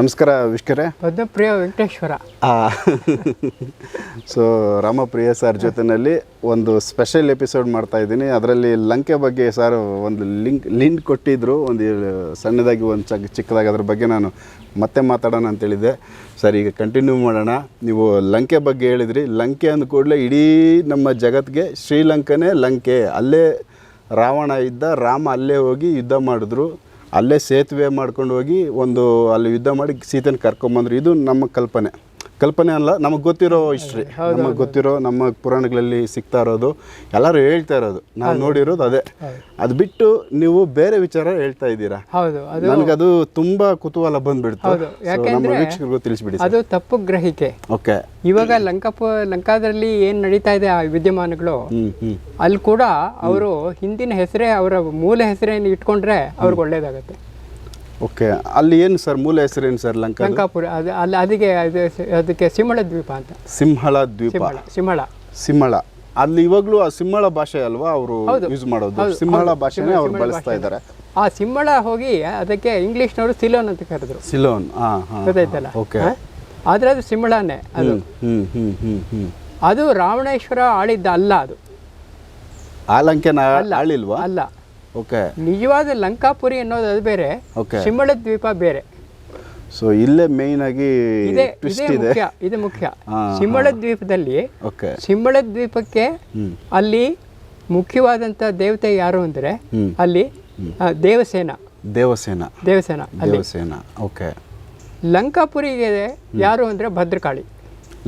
ನಮಸ್ಕಾರ ವಿಷ್ಕರೆ. Padmapriya Venkateshwara. So Ramapriya sir ಜೊತೆನಲ್ಲಿ ಒಂದು ಸ್ಪೆಷಲ್ ಎಪಿಸೋಡ್ ಮಾಡ್ತಾ ಇದ್ದೀನಿ. ಅದರಲ್ಲಿ ಲಂಕೆ ಬಗ್ಗೆ ಸರ್ ಒಂದು ಲಿಂಕ್ ಲಿಂಕ್ ಕೊಟ್ಟಿದ್ರು. ಒಂದು ಸಣ್ಣದಾಗಿ ಒಂದು ಚಕ್ ಚಿಕ್ಕದಾಗಿ ಅದ್ರ ಬಗ್ಗೆ ನಾನು ಮತ್ತೆ ಮಾತಾಡೋಣ ಅಂತೇಳಿದ್ದೆ ಸರ್ ಈಗ ಕಂಟಿನ್ಯೂ ಮಾಡೋಣ. ನೀವು ಲಂಕೆ ಬಗ್ಗೆ ಹೇಳಿದ್ರಿ. ಲಂಕೆ ಅಂದ ಕೂಡಲೇ ಇಡೀ ನಮ್ಮ ಜಗತ್ತಿಗೆ ಶ್ರೀಲಂಕನೇ ಲಂಕೆ. ಅಲ್ಲೇ ರಾವಣ ಇದ್ದ ರಾಮ ಅಲ್ಲೇ ಹೋಗಿ ಯುದ್ಧ ಮಾಡಿದ್ರು. ಅಲ್ಲೇ ಸೇತುವೆ ಮಾಡ್ಕೊಂಡು ಹೋಗಿ ಒಂದು ಅಲ್ಲಿ ಯುದ್ಧ ಮಾಡಿ ಸೀತೆನ ಕರ್ಕೊಂಬಂದ್ರು. ಇದು ನಮ್ಮ ಕಲ್ಪನೆ. ಕಲ್ಪನೆ ಅಲ್ಲ ನಮಗೆ ಗೊತ್ತಿರೋ ಹಿಸ್ಟ್ರಿ ನಮಗೆ ಗೊತ್ತಿರೋ ನಮ್ಮ ಪುರಾಣಗಳಲ್ಲಿ ಸಿಗ್ತಾ ಇರೋದು ಎಲ್ಲರೂ ಹೇಳ್ತಾ ಇರೋದು. ನಾವು ನೋಡಿರೋದು ಅದೇ. ಅದು ಬಿಟ್ಟು ನೀವು ಬೇರೆ ವಿಚಾರ ಹೇಳ್ತಾ ಇದ್ದೀರಾ? ಅದು ನನಗದು ತುಂಬಾ ಕುತೂಹಲ ಬಂದ್ಬಿಡ್ತು. ಯಾಕಂದ್ರೆ ನಮ್ಮ ವೀಕ್ಷಕರಿಗೂ ತಿಳಿಸ್ಬಿಡಿ ಅದು ತಪ್ಪು ಗ್ರಹಿಕೆ. ಓಕೆ. ಇವಾಗ ಲಂಕಾಪ ಲಂಕಾದಲ್ಲಿ ಏನ್ ನಡೀತಾ ಇದೆ ಆ ವಿದ್ಯಮಾನಗಳು? ಅಲ್ಲಿ ಕೂಡ ಅವರು ಹಿಂದಿನ ಹೆಸರೇ ಅವರ ಮೂಲ ಹೆಸರೇನು ಇಟ್ಕೊಂಡ್ರೆ ಅವ್ರಿಗೆ ಒಳ್ಳೇದಾಗತ್ತೆ. ಓಕೆ. ಅಲ್ಲಿ ಏನು ಸರ್ ಮೂಲ ಹೆಸರೇನು ಸರ್ ಲಂಕಾ ಲಂಕಾಪುರ ಅದು ಅಲ್ಲಿ ಅದಕ್ಕೆ ಅದು ಅದಕ್ಕೆ ಸಿಂಹಳ ದ್ವೀಪ ಅಂತ. ಸಿಂಹಳ ದ್ವೀಪ. ಸಿಂಹಳ ಸಿಂಹಳ. ಸಿಂಹಳ. ಅಲ್ಲಿ ಇವಾಗಲೂ ಆ ಸಿಂಹಳ ಭಾಷೆ ಅಲ್ವಾ ಅವರು ಯೂಸ್ ಮಾಡೋದು? ಸಿಂಹಳ ಭಾಷೆನೇ ಅವ್ರು ಬಳಸ್ತಾ ಇದ್ದಾರೆ. ಆ ಸಿಂಹಳ ಹೋಗಿ ಅದಕ್ಕೆ ಇಂಗ್ಲಿಷ್ನವರು ಸಿಲೋನ್ ಅಂತ ಕರೆದ್ರು. ಸಿಲೋನ್ ಗೊತ್ತಾಯ್ತಲ್ಲ? ಓಕೆ? ಆದ್ರೆ ಅದು ಸಿಂಹಳನೇ ಅದು. ಹ್ಮ್ ಹ್ಮ್ ಹ್ಮ್ ಹ್ಮ್ ಅದು ರಾವಣೇಶ್ವರ ಆಳಿದ್ದ ಅಲ್ಲ ಅದು. ಆ ಲಂಕೆನ ಆಳಿಲ್ವಾ? ಅಲ್ಲ. ಓಕೆ ನಿಜವಾದ ಲಂಕಾಪುರಿ ಅನ್ನೋದು ಅದು ಬೇರೆ ಓಕೆ ಸಿಂಹಳ ದ್ವೀಪ ಬೇರೆ. ಸೊ ಇಲ್ಲೇ ಮೇನ್ ಆಗಿ ಇದೇ ಮುಖ್ಯ ಇದು. ಮುಖ್ಯ. ಸಿಂಬಳ ದ್ವೀಪದಲ್ಲಿ ಓಕೆ ಸಿಂಹಳ ದ್ವೀಪಕ್ಕೆ ಅಲ್ಲಿ ಮುಖ್ಯವಾದಂತ ದೇವತೆ ಯಾರು ಅಂದ್ರೆ ಅಲ್ಲಿ ದೇವಸೇನ. ದೇವಸೇನ. ದೇವಸೇನ ದೇವಸೇನ. ಓಕೆ ಲಂಕಾಪುರಿಗೆ ಯಾರು ಅಂದ್ರೆ ಭದ್ರಕಾಳಿ.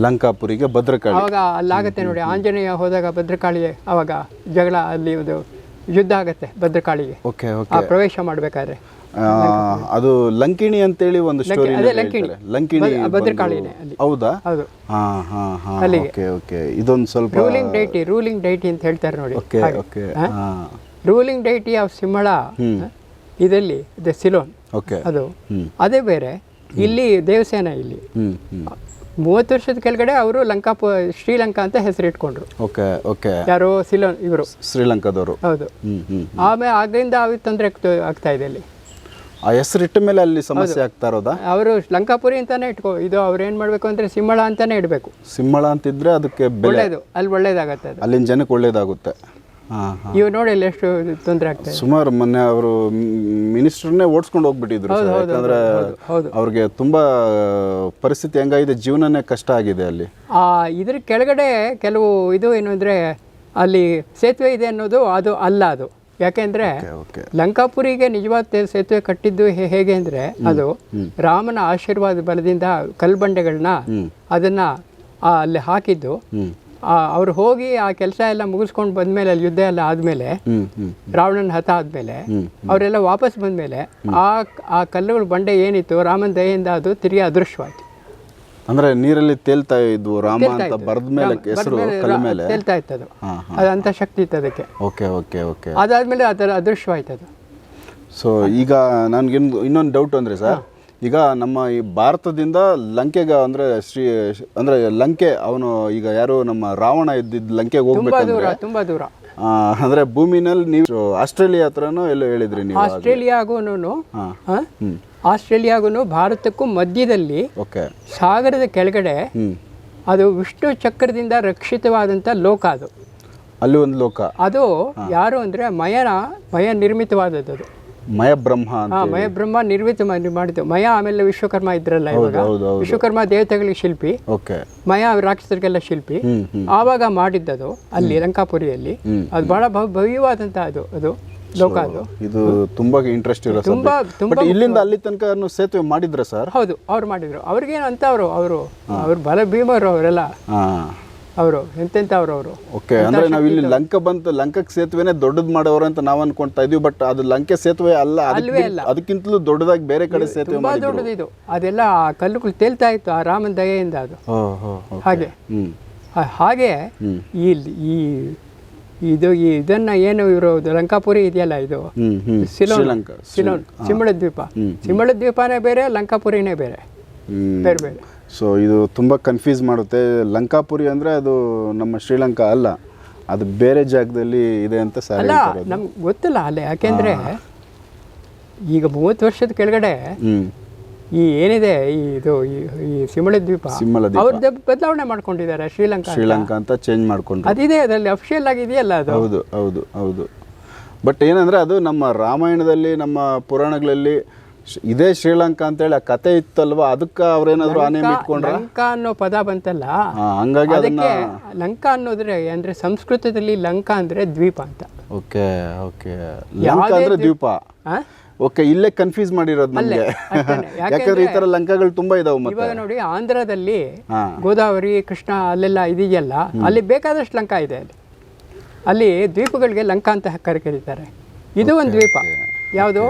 ಲಂಕಾಪುರಿಗೆ ಭದ್ರಕಾಳಿ. ಅವಾಗ ಅಲ್ಲಾಗತ್ತೆ ನೋಡಿ ಆಂಜನೇಯ ಹೋದಾಗ ಭದ್ರಕಾಳಿ ಅವಾಗ ಜಗಳ ಅಲ್ಲಿ ಒಂದು ಯುದ್ಧ ಆಗುತ್ತೆ ಭದ್ರಕಾಳಿಗೆ. ಓಕೆ ಆ ಓಕೆ. ಪ್ರವೇಶ ಮಾಡಬೇಕಾದ್ರೆ. ಅದು ಲಂಕಿಣಿ ಅಂತೇಳಿ ಒಂದು ಸ್ಟೋರಿ ಅದೇ ಲಂಕಿಣಿ. ಲಂಕಿಣಿ ಭದ್- ಭದ್ರಕಾಳಿನೇ ಅಲ್ಲಿ. ಹೌದಾ? ಹೌದು. ಹಾ ಹಾ ಹಾ ಓಕೆ ಓಕೆ. ಇದೊಂದು ಸ್ವಲ್ಪ ರೂಲಿಂಗ್ ಡೈಟಿ ರೂಲಿಂಗ್ ಡೈಟಿ ಅಂತ ಹೇಳ್ತಾರೆ ನೋಡಿ. ಓಕೆ ಓಕೆ ಹಾ? ರೂಲಿಂಗ್ ಡೈಟಿ ಆಫ್ ಸಿಂಹಳ ಇದರಲ್ಲಿ ದ ಸಿಲೋನ್. ಓಕೆ. ಅದು. ಹ್ಮ್. ಅದೇ ಬೇರೆ. ಇಲ್ಲಿ ದೇವಸೇನ ಇಲ್ಲಿ. ಹ್ಮ್ ಹ್ಮ್. ಮೂವತ್ತು ವರ್ಷದ ಕೆಳಗಡೆ ಅವರು ಲಂಕಾ ಶ್ರೀಲಂಕಾ ಅಂತ ಹೆಸರಿಟ್ಕೊಂಡ್ರು. Okay okay. ಯಾರು ಸಿಲೋನ್ ಇವರು. ಶ್ರೀಲಂಕಾದವರು. ಹೌದು. ಆಮೇಲೆ ಆಗಿಂದ ಅವ್ರ ತೊಂದರೆ ಆಗ್ತಾ ಇದೆ ಅಲ್ಲಿ ಆ ಹೆಸರಿಟ್ಟ ಮೇಲೆ ಅಲ್ಲಿ ಸಮಸ್ಯೆ ಆಗ್ತಾ ಇರೋದಾ? ಅವರು ಲಂಕಾಪುರಿ ಅಂತಾನೆ ಇಟ್ಕೋ ಇದು ಅವ್ರು ಏನು ಮಾಡಬೇಕು ಅಂದರೆ ಸಿಂಹಳ ಅಂತಾನೆ ಇಡಬೇಕು. ಸಿಂಹಳ ಅಂತಿದ್ರೆ ಅದಕ್ಕೆ ಒಳ್ಳೇದು ಅಲ್ಲಿ ಒಳ್ಳೇದಾಗತ್ತೆ ಅದು. ಅಲ್ಲಿನ ಜನಕ್ಕೆ ಒಳ್ಳೇದಾಗುತ್ತೆ. ಇವ್ ನೋಡಿ ಅಲ್ಲಿ ಎಷ್ಟು ತೊಂದರೆ ಆಗ್ತದೆ ಸುಮಾರು ಮೊನ್ನೆ ಅವರು ಮಿನಿಸ್ಟರ್ನೇ ಓಡಿಸ್ಕೊಂಡು ಹೋಗ್ಬಿಟ್ಟಿದ್ರು ಸರ್. ಯಾಕಂದ್ರೆ. ಅವ್ರಿಗೆ ತುಂಬಾ ಪರಿಸ್ಥಿತಿ ಹೆಂಗಾಗಿದೆ ಜೀವನನೇ ಕಷ್ಟ ಆಗಿದೆ ಅಲ್ಲಿ. ಆ ಇದ್ರ ಕೆಳಗಡೆ ಕೆಲವು ಇದು ಏನು ಅಂದ್ರೆ ಅಲ್ಲಿ ಸೇತುವೆ ಇದೆ ಅನ್ನೋದು ಅದು ಅಲ್ಲ ಅದು. ಯಾಕೆಂದ್ರೆ ಓಕೆ ಲಂಕಾಪುರಿಗೆ ನಿಜವಾದ ತೇ- ಸೇತುವೆ ಕಟ್ಟಿದ್ದು ಹೇ- ಹೇಗೆ ಅಂದ್ರೆ ಅದು ರಾಮನ ಆಶೀರ್ವಾದ ಬಲದಿಂದ ಕಲ್ಬಂಡೆಗಳನ್ನ ಅದನ್ನ ಆ ಅಲ್ಲಿ ಹಾಕಿದ್ದು ಅವ್ರು ಹೋಗಿ ಆ ಕೆಲಸ ಎಲ್ಲ ಮುಗಿಸ್ಕೊಂಡು ಬಂದ್ಮೇಲೆ ಅಲ್ಲಿ ಯುದ್ಧ ಎಲ್ಲ ಆದ್ಮೇಲೆ ರಾವಣನ ಹತ ಆದ್ಮೇಲೆ ಅವರೆಲ್ಲ ವಾಪಸ್ ಬಂದ್ಮೇಲೆ ಆ ಆ ಕಲ್ಲುಗಳ ಬಂಡೆ ಏನಿತ್ತು ರಾಮನ ದಯೆಯಿಂದ ಅದು ತಿರುಗಿ ಅದೃಶ್ಯವಾಯ್ತು. ಅಂದ್ರೆ ನೀರಲ್ಲಿ ತೇಲ್ತಾ ಇದ್ವು ರಾಮ ಅಂತ ಬರೆದ ಮೇಲೆ ಹೆಸರು ಕಲ್ಲ ಮೇಲೆ? ತೇಲ್ತಾ ಇತ್ತು ಅದು ಅದಂತ ಶಕ್ತಿ ಇತ್ತು ಅದಕ್ಕೆ. Okay okay okay. ಅದಾದ್ಮೇಲೆ ಅದರ ಅದೃಶ್ಯವಾಯ್ತು ಅದು ಸೊ ಈಗ ನನ್ಗೆ ಇನ್ನೊಂದು ಡೌಟ್ ಅಂದ್ರೆ ಸರ್ ಈಗ ನಮ್ಮ ಈ ಭಾರತದಿಂದ ಲಂಕೆಗೆ ಅಂದ್ರೆ ಶ್ರೀ ಅಂದ್ರೆ ಲಂಕೆ ಅವನು ಈಗ ಯಾರು ನಮ್ಮ ರಾವಣ ಇದ್ದಿದ್ದ ಲಂಕೆಗೆ ಹೋಗ್ಬೇಕಂದ್ರೆ ದೂರ ತುಂಬಾ ದೂರ. ಅಂದ್ರೆ ಭೂಮಿನಲ್ಲಿ ನೀವು ಆಸ್ಟ್ರೇಲಿಯಾ ಹತ್ರನೂ ಎಲ್ಲೋ ಹೇಳಿದ್ರಿ ನೀವು ಆಸ್ಟ್ರೇಲಿಯಾಗೂನು ಆಸ್ಟ್ರೇಲಿಯಾಗೂನು ಭಾರತಕ್ಕೂ ಮಧ್ಯದಲ್ಲಿ ಓಕೆ. ಸಾಗರದ ಕೆಳಗಡೆ ಅದು ವಿಷ್ಣು ಚಕ್ರದಿಂದ ರಕ್ಷಿತವಾದಂಥ ಲೋಕ ಅದು. ಅಲ್ಲಿ ಒಂದು ಲೋಕ. ಅದು ಯಾರು ಅಂದ್ರೆ ಮಯನ ಮಯ ನಿರ್ಮಿತವಾದದ್ದು ಅದು. ಮಯ ಬ್ರಹ್ಮ ಅಂತ ಹಾ ಮಯ ಬ್ರಹ್ಮ ನಿರ್ಮಿತ ಮಾಡಿ- ಮಾಡಿದ್ದು ಮಯ ಆಮೇಲೆ ವಿಶ್ವಕರ್ಮ ಇದ್ರಲ್ಲ ಇವಾಗ. ವಿಶ್ವಕರ್ಮ ದೇವತೆಗಳಿಗೆ ಶಿಲ್ಪಿ. ಓಕೆ. ಮಯ ರಾಕ್ಷಸರಿಗೆಲ್ಲ ಶಿಲ್ಪಿ. ಆವಾಗ ಮಾಡಿದ್ದದು ಅಲ್ಲಿ ಲಂಕಾಪುರಿಯಲ್ಲಿ. ಅದು ಬಹಳ ಭವ್ಯವಾದಂತಹ ಭವ್ಯವಾದಂಥ ಅದು ಅದು ಲೋಕ ಅದು. ಇದು ತುಂಬಾ ಇಂಟ್ರೆಸ್ಟ್ ಇರೋ ತುಂಬಾ ತುಂಬಾ ಇಲ್ಲಿಂದ ಅಲ್ಲಿ ತನಕ ಸೇತುವೆ ಮಾಡಿದ್ರ ಸರ್? ಹೌದು ಅವ್ರು ಮಾಡಿದ್ರು. ಅವ್ರಿಗೇನು ಅಂತ ಅವರು ಅವರು ಅವ್ರು ಬಲ ಭೀಮರು ಅವರೆಲ್ಲ. ಅವರು ಎಂತೆಂಥವ್ರು ಅವರು ಓಕೆ ಅಂದ್ರೆ ನಾವು ಇಲ್ಲಿ ಲಂಕ ಬಂತು ಲಂಕಕ್ ಸೇತುವೆನೇ ದೊಡ್ಡದ್ ಮಾಡೋರು ಅಂತ ನಾವು ಅನ್ಕೊಂತಾ ಇದೀವಿ ಬಟ್ ಅದು ಲಂಕೆ ಸೇತುವೆ ಅಲ್ಲ ಅದಕ್ಕಿಂತ- ಅದಕ್ಕಿಂತಲೂ ದೊಡ್ಡದಾಗಿ ಬೇರೆ ಕಡೆ ಸೇತುವೆ ತುಂಬಾ ದೊಡ್ಡದು ಇದು ಅದೆಲ್ಲ ಆ ಕಲ್ಲುಗಳು ತೇಲ್ತಾ ಇತ್ತು ಆ ರಾಮನ ದಯೆಯಿಂದ ಅದು. ಹೋ ಹೋ ಹೋ. ಹಾಗೆ. ಹ್ಮ್. ಹಾಗೆ. ಈ ಈ ಇದು ಈ ಇದನ್ನ ಏನು ಇವರು ಲಂಕಾಪುರಿ ಇದೆಯಲ್ಲ ಇದು? ಸಿಲೋನ್ ಶ್ರೀಲಂಕಾ ಸಿಲೋನ್ ಸಿಂಹಳ ದ್ವೀಪ. ಸಿಂಬಳ ದ್ವೀಪನೇ ಬೇರೆ ಲಂಕಾಪುರಿನೇ ಬೇರೆ. ಹ್ಮ್. ಬೇರೆ ಬೇರೆ. ಸೊ ಇದು ತುಂಬ ಕನ್ಫ್ಯೂಸ್ ಮಾಡುತ್ತೆ. ಲಂಕಾಪುರಿ ಅಂದರೆ ಅದು ನಮ್ಮ ಶ್ರೀಲಂಕಾ ಅಲ್ಲ. ಅದು ಬೇರೆ ಜಾಗದಲ್ಲಿ ಇದೆ ಅಂತ ಸರ್ ಅಲ್ಲ ನಮ್ಗೆ ಗೊತ್ತಿಲ್ಲ ಅಲ್ಲೇ. ಯಾಕೆಂದರೆ ಈಗ ಮೂವತ್ತು ವರ್ಷದ ಕೆಳಗಡೆ ಈ ಏನಿದೆ ಈ ಇದು ಈ- ಸಿಮಳ ದ್ವೀಪ. ಅವ್ರದ್ದು ಬದಲಾವಣೆ ಮಾಡ್ಕೊಂಡಿದ್ದಾರೆ ಶ್ರೀಲಂಕಾ ಶ್ರೀಲಂಕಾ ಅಂತ ಚೇಂಜ್ ಮಾಡ್ಕೊಂಡು ಅದಿದೆ ಅದರಲ್ಲಿ ಅಫಿಷಿಯಲ್ ಆಗಿದೆಯಲ್ಲ ಅದು. ಹೌದು ಹೌದು ಹೌದು. ಬಟ್ ಏನಂದರೆ ಅದು ನಮ್ಮ ರಾಮಾಯಣದಲ್ಲಿ ನಮ್ಮ ಪುರಾಣಗಳಲ್ಲಿ ಇದೇ ಶ್ರೀಲಂಕಾ ಅಂತೇಳಿ ಆ ಕತೆ ಇತ್ತಲ್ವಾ? ಅದಕ್ಕೆ ಅವ್ರೇನಾದ್ರು ಆನೆ ಇಟ್ಕೊಂಡ್ರೆ? ಲಂಕಾ ಅನ್ನೋ ಪದ ಬಂತಲ್ಲ ಹಂಗಾಗಿ ಅದನ್ನ ಅದಕ್ಕೆ ಲಂಕಾ ಅನ್ನೋದ್ರೆ ಅಂದ್ರೆ ಸಂಸ್ಕೃತದಲ್ಲಿ ಲಂಕಾ ಅಂದ್ರೆ ದ್ವೀಪ ಅಂತ. Okay okay. ಲಂಕಾ ಅಂದ್ರೆ ದ್ವೀಪ ಆ? ಓಕೆ ಇಲ್ಲೇ ಕನ್ಫ್ಯೂಸ್ ಮಾಡಿರೋದು ನಮಗೆ. ಅಷ್ಟೇನೆ. ಯಾಕಂದ್ರೆ ಈ ತರ ಲಂಕಾಗಳು ತುಂಬಾ ಇದಾವೆ ಮತ್ತೆ. ಇವಾಗ ನೋಡಿ ಆಂಧ್ರದಲ್ಲಿ ಹಾ. ಗೋದಾವರಿ ಕೃಷ್ಣ ಅಲ್ಲೆಲ್ಲ ಇದೆಯಲ್ಲ ಅಲ್ಲಿ ಬೇಕಾದಷ್ಟು ಲಂಕಾ ಇದೆ ಅಲ್ಲಿ. ಅಲ್ಲಿ ದ್ವೀಪಗಳಿಗೆ ಲಂಕಾ ಅಂತ ಕರೆ ಕರೀತಾರೆ ಇದು ಒಂದು ದ್ವೀಪ. ಯಾವುದು?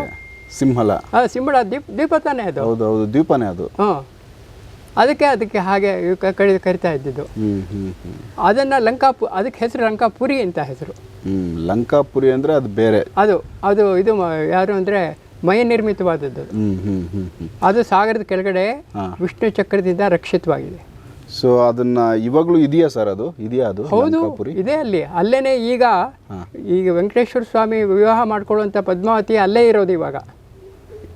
ಸಿಂಹಲ. ಸಿಂಹಳ ದೀಪ ದೀಪ ತಾನೇ ಅದು? ಹೌದು ಹೌದು ದ್ವೀಪನೇ ಅದು. ಹ್ಞೂ ಅದಕ್ಕೆ ಅದಕ್ಕೆ ಹಾಗೆ ಕಡಿ ಕರಿತಾ ಇದ್ದಿದ್ದು. ಅದನ್ನ ಲಂಕಾಪು ಅದಕ್ಕೆ ಹೆಸರು ಲಂಕಾಪುರಿ ಅಂತ ಹೆಸರು. ಲಂಕಾಪುರಿ ಅಂದ್ರೆ ಅದು ಬೇರೆ. ಅದು ಅದು ಇದು ಯಾರು ಅಂದರೆ ಮಯ ನಿರ್ಮಿತವಾದದ್ದು ಅದು. ಸಾಗರದ ಕೆಳಗಡೆ ವಿಷ್ಣು ಚಕ್ರದಿಂದ ರಕ್ಷಿತವಾಗಿದೆ. ಸೊ ಅದನ್ನ ಇವಾಗಲೂ ಇದೆಯಾ ಸರ್ ಅದು? ಇದೆಯಾ ಅದು ಹೌದು ಇದೆ ಅಲ್ಲಿ. ಅಲ್ಲೇನೆ ಈಗ ಈಗ ವೆಂಕಟೇಶ್ವರ ಸ್ವಾಮಿ ವಿವಾಹ ಮಾಡ್ಕೊಳ್ಳುವಂಥ ಪದ್ಮಾವತಿ ಅಲ್ಲೇ ಇರೋದು ಇವಾಗ.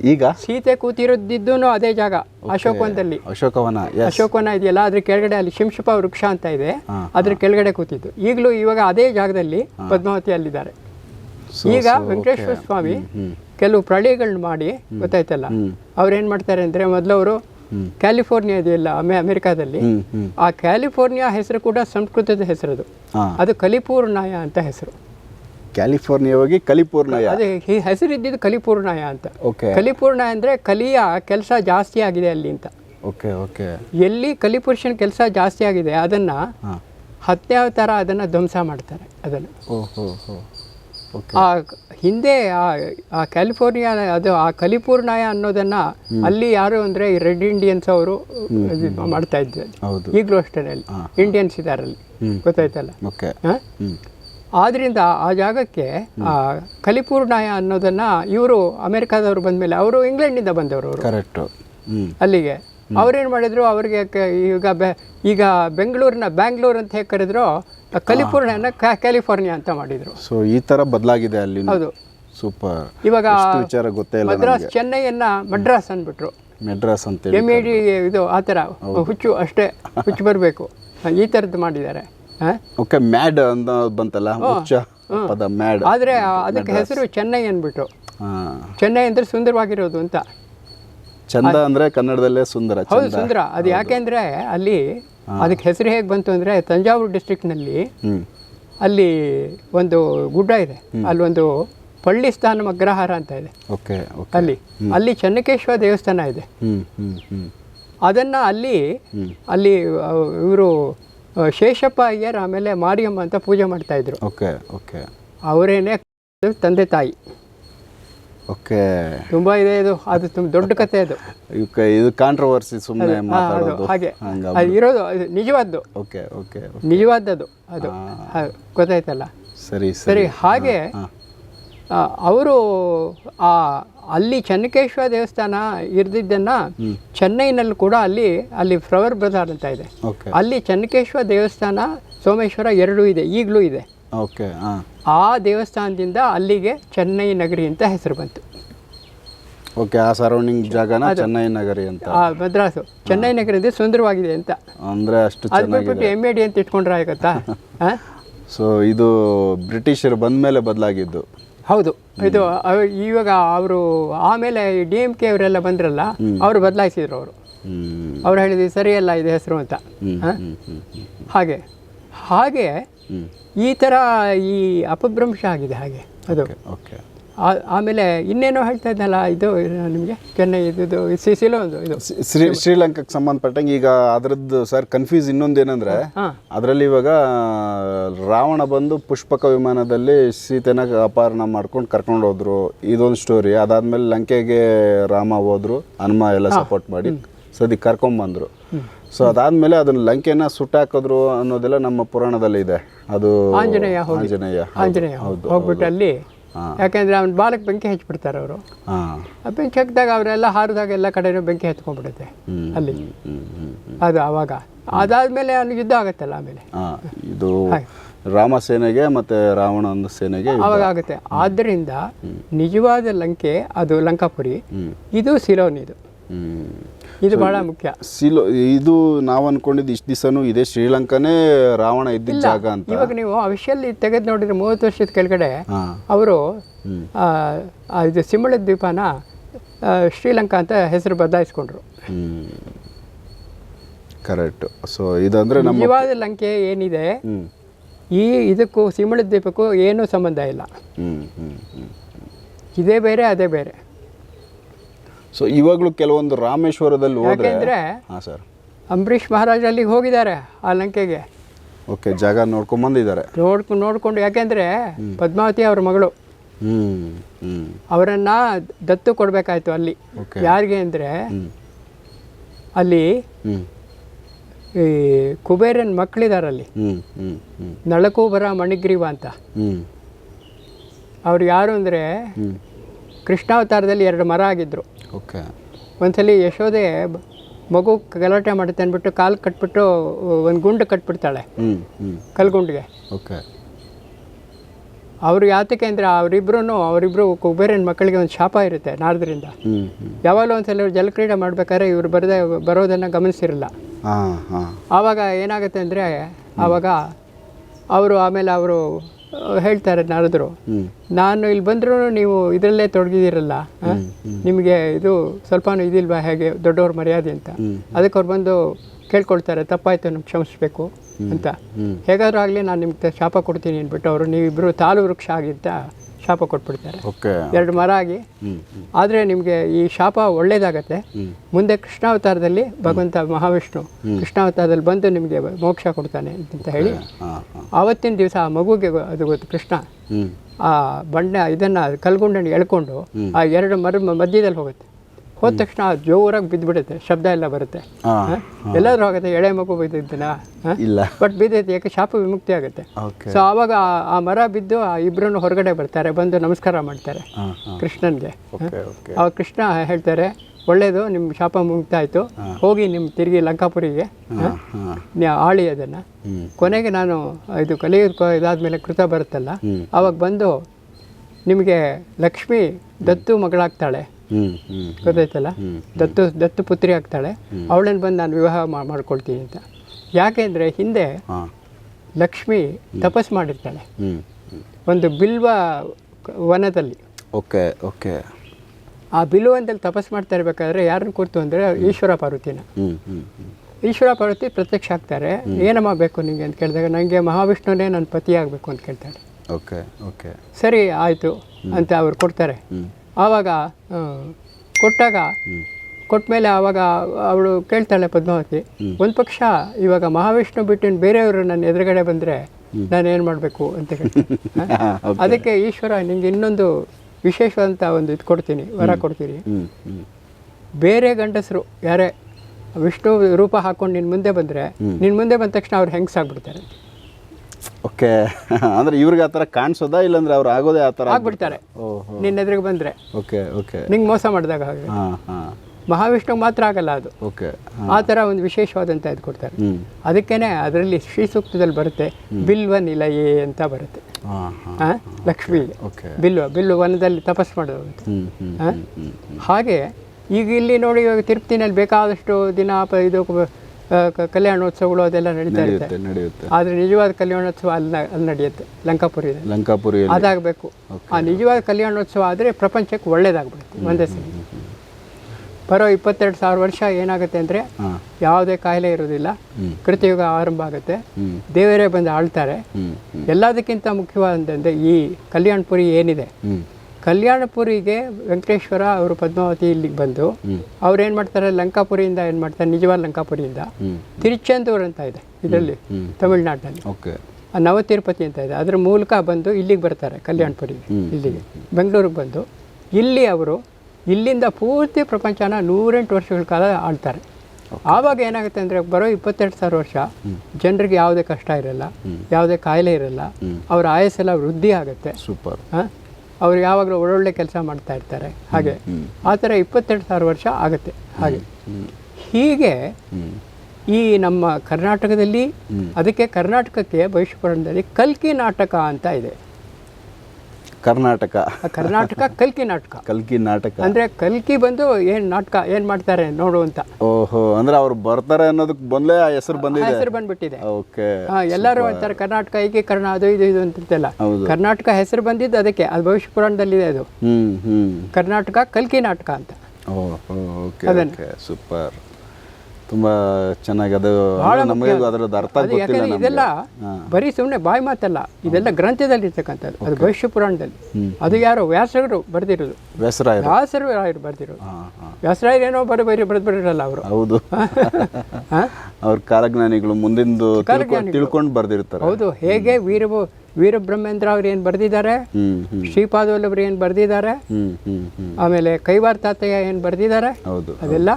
ಈಗ? ಸೀತೆ ಕೂತಿರೋದಿದ್ದು ಅದೇ ಜಾಗ ಅಶೋಕವನದಲ್ಲಿ. ಅಶೋಕವನ ಅಶೋಕವನ ಇದೆಯಲ್ಲ ಅದ್ರ ಕೆಳಗಡೆ ಅಲ್ಲಿ ಶಿಂಶುಪ ವೃಕ್ಷ ಅಂತ ಇದೆ. ಅದ್ರ ಕೆಳಗಡೆ ಕೂತಿದ್ದು. ಈಗಲೂ ಇವಾಗ ಅದೇ ಜಾಗದಲ್ಲಿ ಪದ್ಮಾವತಿ ಅಲ್ಲಿದ್ದಾರೆ. ಈಗ ವೆಂಕಟೇಶ್ವರ ಸ್ವಾಮಿ ಕೆಲವು ಪ್ರಳಯಗಳನ್ನ ಮಾಡಿ ಗೊತ್ತಾಯ್ತಲ್ಲ? ಅವ್ರೇನ್ ಮಾಡ್ತಾರೆ ಅಂದ್ರೆ ಮೊದಲು ಅವರು ಕ್ಯಾಲಿಫೋರ್ನಿಯಾ ಇದೆಯಲ್ಲ ಅಮೆ ಅಮೆರಿಕಾದಲ್ಲಿ? ಆ ಕ್ಯಾಲಿಫೋರ್ನಿಯಾ ಹೆಸರು ಕೂಡ ಸಂಸ್ಕೃತದ ಹೆಸರದು. ಅದು ಕಲಿಪೂರ್ಣಾಯ ಅಂತ ಹೆಸರು. ಕ್ಯಾಲಿಫೋರ್ನಿಯಾ ಹೋಗಿ ಕಲಿಪೂರ್ಣ ಅದೇ ಈ ಹೆಸರು ಇದ್ದಿದ್ದು ಕಲಿಪೂರ್ಣಾಯ ಅಂತ. ಓಕೆ ಕಲಿಪೂರ್ಣ ಅಂದರೆ ಕಲಿಯ ಕೆಲಸ ಜಾಸ್ತಿ ಆಗಿದೆ ಅಲ್ಲಿ ಅಂತ. ಓಕೆ ಓಕೆ ಎಲ್ಲಿ ಕಲಿಪುರುಷನ ಕೆಲಸ ಜಾಸ್ತಿ ಆಗಿದೆ ಅದನ್ನ ಹತ್ಯಾವ ಥರ ಅದನ್ನು ಧ್ವಂಸ ಮಾಡ್ತಾರೆ ಅದನ್ನು. ಓಹ್ ಓಕೆ ಆ ಹಿಂದೆ ಆ ಕ್ಯಾಲಿಫೋರ್ನಿಯಾ ಅದು ಆ ಕಲಿಪೂರ್ಣಾಯ ಅನ್ನೋದನ್ನ ಅಲ್ಲಿ ಯಾರು ಅಂದ್ರೆ ಈ ರೆಡ್ ಇಂಡಿಯನ್ಸ್ ಅವರು ಮಾಡ್ತಾ ಇದ್ರು ಹೌದು. ಈಗಲೂ ಅಷ್ಟೇ ಅಲ್ಲಿ. ಇಂಡಿಯನ್ಸ್ ಇದ್ದಾರೆ ಅಲ್ಲಿ. ಗೊತ್ತಾಯ್ತಲ್ಲ? ಆದ್ರಿಂದ ಆ ಜಾಗಕ್ಕೆ ಆ ಕಲಿಪೂರ್ಣಾಯ ಅನ್ನೋದನ್ನ ಇವರು ಅಮೆರಿಕಾದವರು ಬಂದ್ಮೇಲೆ ಅವರು ಇಂಗ್ಲೆಂಡಿಂದ ಬಂದವರು ಕರೆಕ್ಟು. ಅಲ್ಲಿಗೆ. ಅವ್ರೇನು ಮಾಡಿದ್ರು ಅವ್ರಿಗೆ ಈಗ ಬೆ ಈಗ ಬೆಂಗಳೂರಿನ ಬ್ಯಾಂಗ್ಳೂರ್ ಅಂತ ಹೇಗೆ ಕರೆದ್ರು ಕಲಿಪೂರ್ಣನ ಕ್ಯಾಲಿಫೋರ್ನಿಯಾ ಅಂತ ಮಾಡಿದ್ರು. ಸೊ ಈ ತರ ಬದಲಾಗಿದೆ ಅಲ್ಲಿ. ಹೌದು. ಸೂಪರ್. ಇವಾಗ ವಿಚಾರ ಗೊತ್ತೇ ಇಲ್ಲ ಮದ್ರಾಸ್ ಚೆನ್ನೈಯನ್ನ ಮಡ್ರಾಸ್ ಅಂದ್ಬಿಟ್ರು. ಮೆಡ್ರಾಸ್ ಅಂತೇಳಿ ಎಂ ಎ ಡಿ ಇದು ಆ ಥರ ಹುಚ್ಚು ಅಷ್ಟೇ ಹುಚ್ಚು ಬರಬೇಕು. ಈ ಥರದ್ದು ಮಾಡಿದ್ದಾರೆ? ಓಕೆ ಮ್ಯಾಡ್ ಅಂತ ಬಂತಲ್ಲ ಹುಚ್ಚ ಪದ ಮ್ಯಾಡ್ ಆದರೆ ಅದಕ್ಕೆ ಹೆಸರು ಚೆನ್ನೈ ಅಂದ್ಬಿಟ್ಟು ಚೆನ್ನೈ ಅಂದ್ರೆ ಸುಂದರವಾಗಿರೋದು ಅಂತ. ಚಂದ ಅಂದ್ರೆ ಕನ್ನಡದಲ್ಲೇ ಸುಂದರ ಹೌದು ಸುಂದರ. ಅದು ಯಾಕೆಂದ್ರೆ ಅಲ್ಲಿ ಅದಕ್ಕೆ ಹೆಸರು ಹೇಗೆ ಬಂತು ಅಂದ್ರೆ ತಂಜಾವೂರು ಡಿಸ್ಟ್ರಿಕ್ಟ್ನಲ್ಲಿ ಅಲ್ಲಿ ಒಂದು ಗುಡ್ಡ ಇದೆ. ಅಲ್ಲಿ ಒಂದು ಪಳ್ಳಿ ಸ್ಥಾನ ಅಗ್ರಹಾರ ಅಂತ ಇದೆ. ಓಕೆ ಓಕೆ ಅಲ್ಲಿ. ಅಲ್ಲಿ ಚೆನ್ನಕೇಶ್ವರ ದೇವಸ್ಥಾನ ಇದೆ. ಹ್ಮ್ ಹ್ಮ್ ಹ್ಮ್. ಅದನ್ನ ಅಲ್ಲಿ ಅಲ್ಲಿ ಇವರು ಶೇಷಪ್ಪ ಅಯ್ಯರ್ ಆಮೇಲೆ ಮಾರಿಯಮ್ಮ ಅಂತ ಪೂಜೆ ಮಾಡ್ತಾ ಇದ್ರು. Okay okay. ಅವರೇನೆ ತಂದೆ ತಾಯಿ. ಓಕೆ. ತುಂಬಾ ಇದೆ ಇದು ಅದು ತುಂಬ ದೊಡ್ಡ ಕತೆ ಅದು. ಇದು ಕಾಂಟ್ರವರ್ಸಿ ಸುಮ್ಮನೆ ಮಾತಾಡೋದು. ಹಾಗೆ. ಅದು ಇರೋದು ಅದು ನಿಜವಾದ್ದು. ಓಕೆ ಓಕೆ ನಿಜವಾದದ್ದು ಅದು. ಗೊತ್ತಾಯ್ತಲ್ಲ? ಸರಿ ಸರಿ ಹಾಗೆ ಅವರು ಆ ಅಲ್ಲಿ ಚೆನ್ನಕೇಶ್ವರ ದೇವಸ್ಥಾನ ಇರ್ದಿದ್ದನ್ನ ಚೆನ್ನೈನಲ್ಲಿ ಕೂಡ ಅಲ್ಲಿ ಅಲ್ಲಿ ಫ್ಲವರ್ ಬಜಾರ್ ಅಂತ ಇದೆ. ಅಲ್ಲಿ ಚೆನ್ನಕೇಶ್ವರ ದೇವಸ್ಥಾನ ಸೋಮೇಶ್ವರ ಎರಡೂ ಇದೆ ಈಗಲೂ ಇದೆ. ಓಕೆ ಆ ದೇವಸ್ಥಾನದಿಂದ ಅಲ್ಲಿಗೆ ಚೆನ್ನೈ ನಗರಿ ಅಂತ ಹೆಸರು ಬಂತು. ಓಕೆ ಆ ಸರೌಂಡಿಂಗ್ ಜಾಗನ ಚೆನ್ನೈ ನಗರಿ ಅಂತ. ಮದ್ರಾಸು. ಚೆನ್ನೈ ನಗರದಿಂದ ಸುಂದರವಾಗಿದೆ ಅಂತ. ಅಂದ್ರೆ ಅಷ್ಟು ಚೆನ್ನಾಗಿ ಎಂ ಎ ಡಿ ಅಂತ ಇಟ್ಕೊಂಡ್ರೆ ಆಗತ್ತಾ? ಸೊ ಇದು ಬ್ರಿಟಿಷರು ಬಂದ ಮೇಲೆ ಬದಲಾಗಿದ್ದು. ಹೌದು. ಇದು ಇವಾಗ ಅವರು ಆಮೇಲೆ ಡಿ ಎಂ ಕೆ ಅವರೆಲ್ಲ ಬಂದ್ರಲ್ಲ ಅವರು ಬದಲಾಯಿಸಿದ್ರು ಅವರು. ಅವ್ರು ಹೇಳಿದ್ರು ಸರಿಯಲ್ಲ ಇದು ಹೆಸರು ಅಂತ. ಹಾಗೆ. ಹಾಗೆ ಈ ಥರ ಈ ಅಪಭ್ರಂಶ ಆಗಿದೆ ಹಾಗೆ. ಅದು. ಓಕೆ. ಆಮೇಲೆ ಇನ್ನೇನೋ ಹೇಳ್ತಾ ಇದ್ದಲ್ಲ ಇದು ನಿಮಗೆ? ಕೆನ್ನೆ ಇದು ಸಿಸಿಲೋ ಒಂದು ಇದು. ಶ್ರೀ ಶ್ರೀಲಂಕಾಕ್ಕೆ ಸಂಬಂಧಪಟ್ಟಂಗೆ ಈಗ ಅದರದ್ದು ಸರ್ ಕನ್ಫ್ಯೂಸ್ ಇನ್ನೊಂದೇನಂದ್ರೆ ಅದರಲ್ಲಿ ಇವಾಗ ರಾವಣ ಬಂದು ಪುಷ್ಪಕ ವಿಮಾನದಲ್ಲಿ ಸೀತೆನ ಅಪಹರಣ ಮಾಡ್ಕೊಂಡು ಕರ್ಕೊಂಡು ಹೋದ್ರು. ಇದೊಂದು ಸ್ಟೋರಿ ಅದಾದ್ಮೇಲೆ ಲಂಕೆಗೆ ರಾಮ ಹೋದ್ರು ಹನುಮ ಎಲ್ಲ ಸಪೋರ್ಟ್ ಮಾಡಿ ಸದಿ ಕರ್ಕೊಂಬಂದರು ಸೊ ಅದಾದ್ಮೇಲೆ ಅದನ್ನ ಲಂಕೆನ ಸುಟ್ಟಾಕಿದ್ರು ಅನ್ನೋದೆಲ್ಲ ನಮ್ಮ ಪುರಾಣದಲ್ಲಿ ಇದೆ ಅದು ಆಂಜನೇಯ ಆಂಜನೇಯ ಆಂಜನೇಯ ಹೌದು ಹೋಗ್ಬಿಟ್ಟು ಅಲ್ಲಿ. ಯಾಕೆಂದ್ರೆ ಅವ್ನ ಬಾಲಕ್ಕೆ ಬೆಂಕಿ ಹಚ್ಚಿಬಿಡ್ತಾರೆ ಅವರು. ಆ ಬೆಂಕಿ ಹಾಕಿದಾಗ ಅವರೆಲ್ಲ ಹಾರಿದಾಗ ಎಲ್ಲ ಕಡೆನೂ ಬೆಂಕಿ ಹತ್ಕೊಂಡ್ಬಿಡುತ್ತೆ. ಅಲ್ಲಿ. ಅದು ಆವಾಗ ಅದಾದ್ಮೇಲೆ ಅಲ್ಲಿ ಯುದ್ಧ ಆಗತ್ತಲ್ಲ ಆಮೇಲೆ. ಇದು. ರಾಮ ಸೇನೆಗೆ ಮತ್ತು ರಾವಣನ ಸೇನೆಗೆ ಆವಾಗ ಆಗುತ್ತೆ. ಆದ್ದರಿಂದ ನಿಜವಾದ ಲಂಕೆ ಅದು ಲಂಕಾಪುರಿ. ಇದು ಸಿಲೋನ್ ಇದು. ಇದು ಬಹಳ ಮುಖ್ಯ. ಸಿಲೋ ಇದು ನಾವು ಅನ್ಕೊಂಡಿದ್ದು ಇಷ್ಟು ದಿವಸನೂ ಇದೇ. ಶ್ರೀಲಂಕಾನೇ ರಾವಣ ಇದ್ದಿದ್ದ ಜಾಗ ಅಂತ. ಇವಾಗ ನೀವು ಅವಿಷಲ್ಲಿ ತೆಗೆದು ನೋಡಿದ್ರೆ ಮೂವತ್ತು ವರ್ಷದ ಕೆಳಗಡೆ ಅವರು. ಇದು ಸಿಂಹಳ ದ್ವೀಪನ ಶ್ರೀಲಂಕಾ ಅಂತ ಹೆಸರು ಬದಲಾಯಿಸ್ಕೊಂಡ್ರು. ಕರೆಕ್ಟ್ ಸೊ ಇದಂದ್ರೆ ನಮ್ಮ ನಿಜವಾದ ಲಂಕೆ ಏನಿದೆ ಈ ಇದಕ್ಕೂ ಸಿಂಹಳ ದ್ವೀಪಕ್ಕೂ ಏನೂ ಸಂಬಂಧ ಇಲ್ಲ. ಇದೇ ಬೇರೆ ಅದೇ ಬೇರೆ. ಸೊ ಇವಾಗಲೂ ಕೆಲವೊಂದು ರಾಮೇಶ್ವರದಲ್ಲಿ ಹೋದ್ರೆ ಯಾಕೆಂದ್ರೆ ಹಾಂ ಸರ್ ಅಂಬರೀಷ್ ಮಹಾರಾಜ್ ಅಲ್ಲಿಗೆ ಹೋಗಿದ್ದಾರೆ ಆ ಲಂಕೆಗೆ ಓಕೆ ಜಾಗ ನೋಡ್ಕೊಂಡು ನೋಡ್ಕೊಂಡು ಯಾಕೆಂದ್ರೆ ಪದ್ಮಾವತಿ ಅವ್ರ ಮಗಳು. ಹ್ಮ್ ಹ್ಮ್. ಅವರನ್ನ ದತ್ತು ಕೊಡಬೇಕಾಯ್ತು ಅಲ್ಲಿ. Okay. ಯಾರಿಗೆ ಅಂದರೆ ಅಲ್ಲಿ ಹ್ಮ್. ಈ ಕುಬೇರನ್ ಮಕ್ಕಳಿದಾರಲ್ಲಿ ಹ್ಮ್ ಹ್ಮ್ ಹ್ಮ್. ನಳಕೂಬರ ಮಣಿಗ್ರೀವ ಅಂತ. ಹ್ಮ್. ಅವ್ರು ಯಾರು ಅಂದರೆ ಕೃಷ್ಣಾವತಾರದಲ್ಲಿ ಎರಡು ಮರ ಆಗಿದ್ರು. ಓಕೆ. ಒಂದ್ಸಲಿ ಯಶೋದೆ ಮಗು ಗಲಾಟೆ ಮಾಡುತ್ತೆ ಅಂದ್ಬಿಟ್ಟು ಕಾಲು ಕಟ್ಬಿಟ್ಟು ಒಂದು ಗುಂಡು ಕಟ್ಬಿಡ್ತಾಳೆ. ಕಲ್ಗುಂಡಿಗೆ. ಓಕೆ. ಅವರು ಯಾತಕ್ಕೆ ಅಂದರೆ ಅವರಿಬ್ರು ಅವರಿಬ್ರು ಕುಬೇರನ ಮಕ್ಕಳಿಗೆ ಒಂದು ಶಾಪ ಇರುತ್ತೆ ಹ್ಮ್ ಯಾವಾಗಲೂ ಒಂದ್ಸಲ ಇವ್ರು ಜಲಕ್ರೀಡೆ ಮಾಡ್ಬೇಕಾದ್ರೆ ಇವ್ರು ಬರದೆ ಬರೋದನ್ನು ಗಮನಿಸಿರಲ್ಲ. ಆವಾಗ ಏನಾಗುತ್ತೆ ಅಂದರೆ ಆವಾಗ ಅವರು ಆಮೇಲೆ ಅವರು ಹೇಳ್ತಾರೆ ನಾರದರು. ನಾನು ಇಲ್ಲಿ ಬಂದರೂ ನೀವು ಇದರಲ್ಲೇ ತೊಡಗಿದ್ದೀರಲ್ಲ ಆ? ನಿಮಗೆ ಇದು ಸ್ವಲ್ಪ ಇದಿಲ್ವಾ ಹೇಗೆ ದೊಡ್ಡವ್ರ ಮರ್ಯಾದೆ ಅಂತ? ಅದಕ್ಕೆ ಅವ್ರು ಬಂದು ಕೇಳ್ಕೊಳ್ತಾರೆ ತಪ್ಪಾಯ್ತು ನಮ್ಗೆ ಕ್ಷಮಿಸ್ಬೇಕು ಅಂತ. ಹೇಗಾದ್ರೂ ಆಗಲಿ ನಾನು ನಿಮ್ಗೆ ಶಾಪ ಕೊಡ್ತೀನಿ ಅಂದ್ಬಿಟ್ಟು ಅವರು ನೀವಿಬ್ಬರು ತಾಲು ವೃಕ್ಷ ಆಗಿ ಅಂತ ಶಾಪ ಕೊಟ್ಬಿಡ್ತಾರೆ. ಓಕೆ. ಎರಡು ಮರ ಆಗಿ. ಆದರೆ ನಿಮಗೆ ಈ ಶಾಪ ಒಳ್ಳೇದಾಗತ್ತೆ. ಮುಂದೆ ಕೃಷ್ಣಾವತಾರದಲ್ಲಿ ಭಗವಂತ ಮಹಾವಿಷ್ಣು ಕೃಷ್ಣಾವತಾರದಲ್ಲಿ ಬಂದು ನಿಮಗೆ ಮೋಕ್ಷ ಕೊಡ್ತಾನೆ ಅಂತ ಹೇಳಿ ಆವತ್ತಿನ ದಿವಸ ಆ ಮಗುಗೆ ಅದು ಗೊತ್ತು ಕೃಷ್ಣ. ಆ ಬಣ್ಣ ಇದನ್ನು ಕಲ್ಗುಂಡನ್ನು ಎಳ್ಕೊಂಡು ಆ ಎರಡು ಮರ ಮಧ್ಯದಲ್ಲಿ ಹೋಗುತ್ತೆ. ಹೋದ ತಕ್ಷಣ ಜೋರಾಗಿ ಬಿದ್ದುಬಿಡುತ್ತೆ ಶಬ್ದ ಎಲ್ಲ ಬರುತ್ತೆ. ಎಲ್ಲಾದರೂ ಆಗುತ್ತೆ ಎಳೆ ಮಗು ಬಿದ್ದಿದ್ದನಾ ಇಲ್ಲ. ಬಟ್ ಬಿದ್ದೈತೆ ಯಾಕೆ ಶಾಪ ವಿಮುಕ್ತಿ ಆಗುತ್ತೆ. ಸೊ ಆವಾಗ ಆ- ಮರ ಬಿದ್ದು ಆ ಇಬ್ಬರನ್ನು ಹೊರಗಡೆ ಬರ್ತಾರೆ ಬಂದು ನಮಸ್ಕಾರ ಮಾಡ್ತಾರೆ ಕೃಷ್ಣನ್ಗೆ ಅವಾಗ ಕೃಷ್ಣ ಹೇಳ್ತಾರೆ ಒಳ್ಳೇದು ನಿಮ್ಮ ಶಾಪ ಮುಕ್ತ ಆಯಿತು ಹೋಗಿ ನಿಮ್ಮ ತಿರುಗಿ ಲಂಕಾಪುರಿಗೆ ಆಳಿ ಅದನ್ನು. ಕೊನೆಗೆ ನಾನು ಇದು ಕಲಿಯುಗ ಇದಾದ್ಮೇಲೆ ಕೃತ ಬರುತ್ತಲ್ಲ. ಅವಾಗ ಬಂದು ನಿಮಗೆ ಲಕ್ಷ್ಮಿ ದತ್ತು ಮಗಳಾಗ್ತಾಳೆ. ಗೊತ್ತಾಯ್ತಲ್ಲ? ದತ್ತು ದತ್ತು ಪುತ್ರಿ ಆಗ್ತಾಳೆ. ಅವಳನ್ನು ಬಂದು ನಾನು ವಿವಾಹ ಮಾಡ್ಕೊಳ್ತೀನಿ ಅಂತ. ಯಾಕೆಂದರೆ ಹಿಂದೆ ಲಕ್ಷ್ಮಿ ತಪಸ್ ಮಾಡಿರ್ತಾಳೆ. ಒಂದು ಬಿಲ್ವ ವನದಲ್ಲಿ. Okay okay. ಆ ಬಿಲ್ವನದಲ್ಲಿ ತಪಸ್ ಮಾಡ್ತಾ ಇರಬೇಕಾದ್ರೆ ಯಾರನ್ನು ಕೂರ್ತು ಅಂದರೆ ಈಶ್ವರ ಪಾರ್ವತಿನ. ಈಶ್ವರ ಪಾರ್ವತಿ ಪ್ರತ್ಯಕ್ಷ ಆಗ್ತಾರೆ. ಏನಮ್ಮ ಬೇಕು ನಿಮಗೆ ಅಂತ ಕೇಳಿದಾಗ ನನಗೆ ಮಹಾವಿಷ್ಣುನೇ ನನ್ನ ಪತಿ ಆಗಬೇಕು ಅಂತ ಕೇಳ್ತಾರೆ ಓಕೆ ಓಕೆ. ಸರಿ ಆಯಿತು ಅಂತ ಅವ್ರು ಕೊಡ್ತಾರೆ. ಆವಾಗ ಕೊಟ್ಟಾಗ ಕೊಟ್ಮೇಲೆ ಆವಾಗ ಅವಳು ಕೇಳ್ತಾಳೆ ಪದ್ಮಾವತಿ ಒಂದು ಪಕ್ಷ ಇವಾಗ ಮಹಾವಿಷ್ಣು ಬಿಟ್ಟು ಬೇರೆಯವರು ನನ್ನ ಎದುರುಗಡೆ ಬಂದರೆ ನಾನು ಏನು ಮಾಡಬೇಕು ಅಂತ ಹೇಳ್ತೀನಿ ಅದಕ್ಕೆ ಈಶ್ವರ ನಿಮ್ಗೆ ಇನ್ನೊಂದು ವಿಶೇಷವಾದಂಥ ಒಂದು ಇದು ಕೊಡ್ತೀನಿ ವರ ಕೊಡ್ತೀನಿ ಬೇರೆ ಗಂಡಸರು ಯಾರೇ ವಿಷ್ಣು ರೂಪ ಹಾಕೊಂಡು ನಿನ್ನ ಮುಂದೆ ಬಂದರೆ ನಿನ್ನ ಮುಂದೆ ಬಂದ ತಕ್ಷಣ ಅವ್ರು ಹೆಂಗ್ಸಾಗ್ಬಿಡ್ತಾರೆ ಓಕೆ. ಅಂದ್ರೆ ಇವ್ರಿಗೆ ಆ ಥರ ಕಾಣಿಸೋದಾ? ಇಲ್ಲಾಂದ್ರೆ ಅವ್ರು ಆಗೋದೇ ಆ ಥರ ಆಗ್ಬಿಡ್ತಾರೆ. ಓಹೋ. ನಿನ್ನ ಎದುರಿಗೆ ಬಂದರೆ. Okay okay. ನಿಂಗ್ ಮೋಸ ಮಾಡಿದಾಗ ಹಾಗೆ. ಹಾಂ ಹಾಂ. ಮಹಾವಿಷ್ಣುಗೆ ಮಾತ್ರ ಆಗಲ್ಲ ಅದು. ಓಕೆ ಆ ತರ ಒಂದು ವಿಶೇಷವಾದಂತ ಇದು ಕೊಡ್ತಾರೆ. ಅದಕ್ಕೇನೆ ಅದರಲ್ಲಿ ಶ್ರೀ ಸೂಕ್ತದಲ್ಲಿ ಬರುತ್ತೆ ಬಿಲ್ವ ನಿಲಯೇ ಅಂತ ಬರುತ್ತೆ. ಆ? ಲಕ್ಷ್ಮಿಗೆ ಬಿಲ್ವ ಬಿಲ್ವ ವನದಲ್ಲಿ ತಪಸ್ ಮಾಡೋದು? ಹಾಗೆ ಈಗ ಇಲ್ಲಿ ನೋಡಿ ಇವಾಗ ತಿರುಪ್ತಿನಲ್ಲಿ ಬೇಕಾದಷ್ಟು ದಿನ ಪ- ಇದು ಕ- ಕಲ್ಯಾಣೋತ್ಸವಗಳು ಅದೆಲ್ಲ ನಡೀತಾ ಇರುತ್ತೆ. ನಡೆಯುತ್ತೆ ಆದರೆ ನಿಜವಾದ ಕಲ್ಯಾಣೋತ್ಸವ ಅಲ್ಲಿ ನಡೆಯುತ್ತೆ ಲಂಕಾಪುರಿಯಲ್ಲಿ. ಲಂಕಾಪುರಿ ಅದಾಗಬೇಕು ಆ ನಿಜವಾದ ಕಲ್ಯಾಣೋತ್ಸವ ಆದರೆ ಪ್ರಪಂಚಕ್ಕೆ ಒಳ್ಳೇದಾಗ್ಬಿಡುತ್ತೆ ಒಂದೇ ಸಲ. ಬರೋ ಇಪ್ಪತ್ತೆರಡು ಸಾವಿರ ವರ್ಷ ಏನಾಗುತ್ತೆ ಅಂದರೆ ಯಾವುದೇ ಕಾಯಿಲೆ ಇರೋದಿಲ್ಲ ಕೃತಿಯುಗ ಆರಂಭ ಆಗುತ್ತೆ ದೇವರೇ ಬಂದು ಆಳ್ತಾರೆ. ಎಲ್ಲದಕ್ಕಿಂತ ಮುಖ್ಯವಾದಂತಂದ್ರೆ ಈ ಕಲ್ಯಾಣಪುರಿ ಏನಿದೆ ಕಲ್ಯಾಣಪುರಿಗೆ ವೆಂಕಟೇಶ್ವರ ಅವರು ಪದ್ಮಾವತಿ ಇಲ್ಲಿಗೆ ಬಂದು. ಅವ್ರು ಏನು ಮಾಡ್ತಾರೆ ಲಂಕಾಪುರಿಯಿಂದ ಏನು ಮಾಡ್ತಾರೆ ನಿಜವಾದ ಲಂಕಾಪುರಿಯಿಂದ ತಿರುಚೆಂದೂರ್ ಅಂತ ಇದೆ ಇದರಲ್ಲಿ. ತಮಿಳ್ನಾಡಿನಲ್ಲಿ ಓಕೆ. ಆ ನವ ತಿರುಪತಿ ಅಂತ ಇದೆ. ಅದ್ರ ಮೂಲಕ ಬಂದು ಇಲ್ಲಿಗೆ ಬರ್ತಾರೆ ಕಲ್ಯಾಣಪುರಿಗೆ ಇಲ್ಲಿಗೆ. ಬೆಂಗಳೂರಿಗೆ ಬಂದು ಇಲ್ಲಿ ಅವರು ಇಲ್ಲಿಂದ ಪೂರ್ತಿ ಪ್ರಪಂಚನ ನೂರೆಂಟು ವರ್ಷಗಳ ಕಾಲ ಆಳ್ತಾರೆ. ಆವಾಗ ಏನಾಗುತ್ತೆ ಅಂದರೆ ಬರೋ ಇಪ್ಪತ್ತೆರಡು ಸಾವಿರ ವರ್ಷ ಜನರಿಗೆ ಯಾವುದೇ ಕಷ್ಟ ಇರಲ್ಲ ಯಾವುದೇ ಕಾಯಿಲೆ ಇರಲ್ಲ ಅವರ ಆಯಸ್ಸೆಲ್ಲ ವೃದ್ಧಿ ಆಗುತ್ತೆ. ಸೂಪರ್. ಆ? ಅವ್ರು ಯಾವಾಗಲೂ ಒಳ್ಳೊಳ್ಳೆ ಕೆಲಸ ಮಾಡ್ತಾ ಇರ್ತಾರೆ. ಹಾಗೆ ಆ ಥರ ಇಪ್ಪತ್ತೆರಡು ಸಾವಿರ ವರ್ಷ ಆಗುತ್ತೆ. ಹಾಗೆ. ಹೀಗೆ ಈ ನಮ್ಮ ಕರ್ನಾಟಕದಲ್ಲಿ ಅದಕ್ಕೆ ಕರ್ನಾಟಕಕ್ಕೆ ಭವಿಷ್ಯಪುರಾಣದಲ್ಲಿ ಕಲ್ಕಿ ನಾಟಕ ಅಂತ ಇದೆ. ಕರ್ನಾಟಕ. ಕರ್ನಾಟಕ ಕಲ್ಕಿ ನಾಟಕ. ಕಲ್ಕಿ ನಾಟಕ. ಅಂದ್ರೆ ಕಲ್ಕಿ ಬಂದು ಏನ್ ನಾಟಕ ಏನ್ ಮಾಡ್ತಾರೆ ನೋಡು ಅಂತ. ಓಹೋ ಅಂದ್ರೆ ಅವ್ರು ಬರ್ತಾರೆ ಅನ್ನೋದಕ್ಕೆ ಬಂದ್ಲೇ ಆ ಹೆಸರು ಬಂದಿದೆ. ಹೆಸರು ಬಂದ್ಬಿಟ್ಟಿದೆ. ಓಕೆ. ಎಲ್ಲರೂ ಅಂತಾರೆ ಕರ್ನಾಟಕ ಏಕೀಕರಣ ಅದು ಇದು ಇದು ಅಂತಿದ್ದೆಲ್ಲ ಹೌದು. ಕರ್ನಾಟಕ ಹೆಸರು ಬಂದಿದ್ದು ಅದಕ್ಕೆ ಅದು ಭವಿಷ್ಯ ಪುರಾಣದಲ್ಲಿದೆ ಅದು. ಹ್ಮ್ ಹ್ಮ್. ಕರ್ನಾಟಕ ಕಲ್ಕಿ ನಾಟಕ ಅಂತ. ಓಹೋ ಓಕೆ ಓಕೆ ಸೂಪರ್. ತುಂಬಾ ಚೆನ್ನಾಗಿ ಅದು ನಮಗೆ ಅದರದ್ದು ಅರ್ಥ ಅದು ಗೊತ್ತಿಲ್ಲ ಯಾಕಂದ್ರೆ ಇದೆಲ್ಲ ಬರೀ ಸುಮ್ಮನೆ ಬಾಯಿ ಮಾತಲ್ಲ ಇದೆಲ್ಲ ಗ್ರಂಥದಲ್ಲಿ ಇರ್ತಕ್ಕಂಥದ್ದು ಅದು ಭವಿಷ್ಯ ಪುರಾಣದಲ್ಲಿ. ಅದು ಯಾರು ವ್ಯಾಸರು ಬರೆದಿರೋದು. ವ್ಯಾಸರಾಯ ವ್ಯಾಸರು ರಾಯರು ಬರೆದಿರೋದು ವ್ಯಾಸರಾಯರು ಏನೋ ಬರ ಬರೀ ಬರೆದು ಬರೀರಲ್ಲ ಅವರು. ಹೌದು? ಅವ್ರ ಕಾಲಜ್ಞಾನಿಗಳು ಮುಂದಿಂದು ತಿಳ್ಕೊಂಡು ಬರ್ದಿರ್ತಾರೆ. ಹೌದು. ಹೇಗೆ ವೀರ ವೀರಬ್ರಹ್ಮೇಂದ್ರ ಅವ್ರು ಏನು ಬರೆದಿದ್ದಾರೆ? ಅವರು ಏನು ಬರೆದಿದ್ದಾರೆ? ಆಮೇಲೆ ಕೈವಾರ ತಾತಯ್ಯ ಏನು ಬರೆದಿದ್ದಾರೆ? ಹೌದು. ಅದೆಲ್ಲ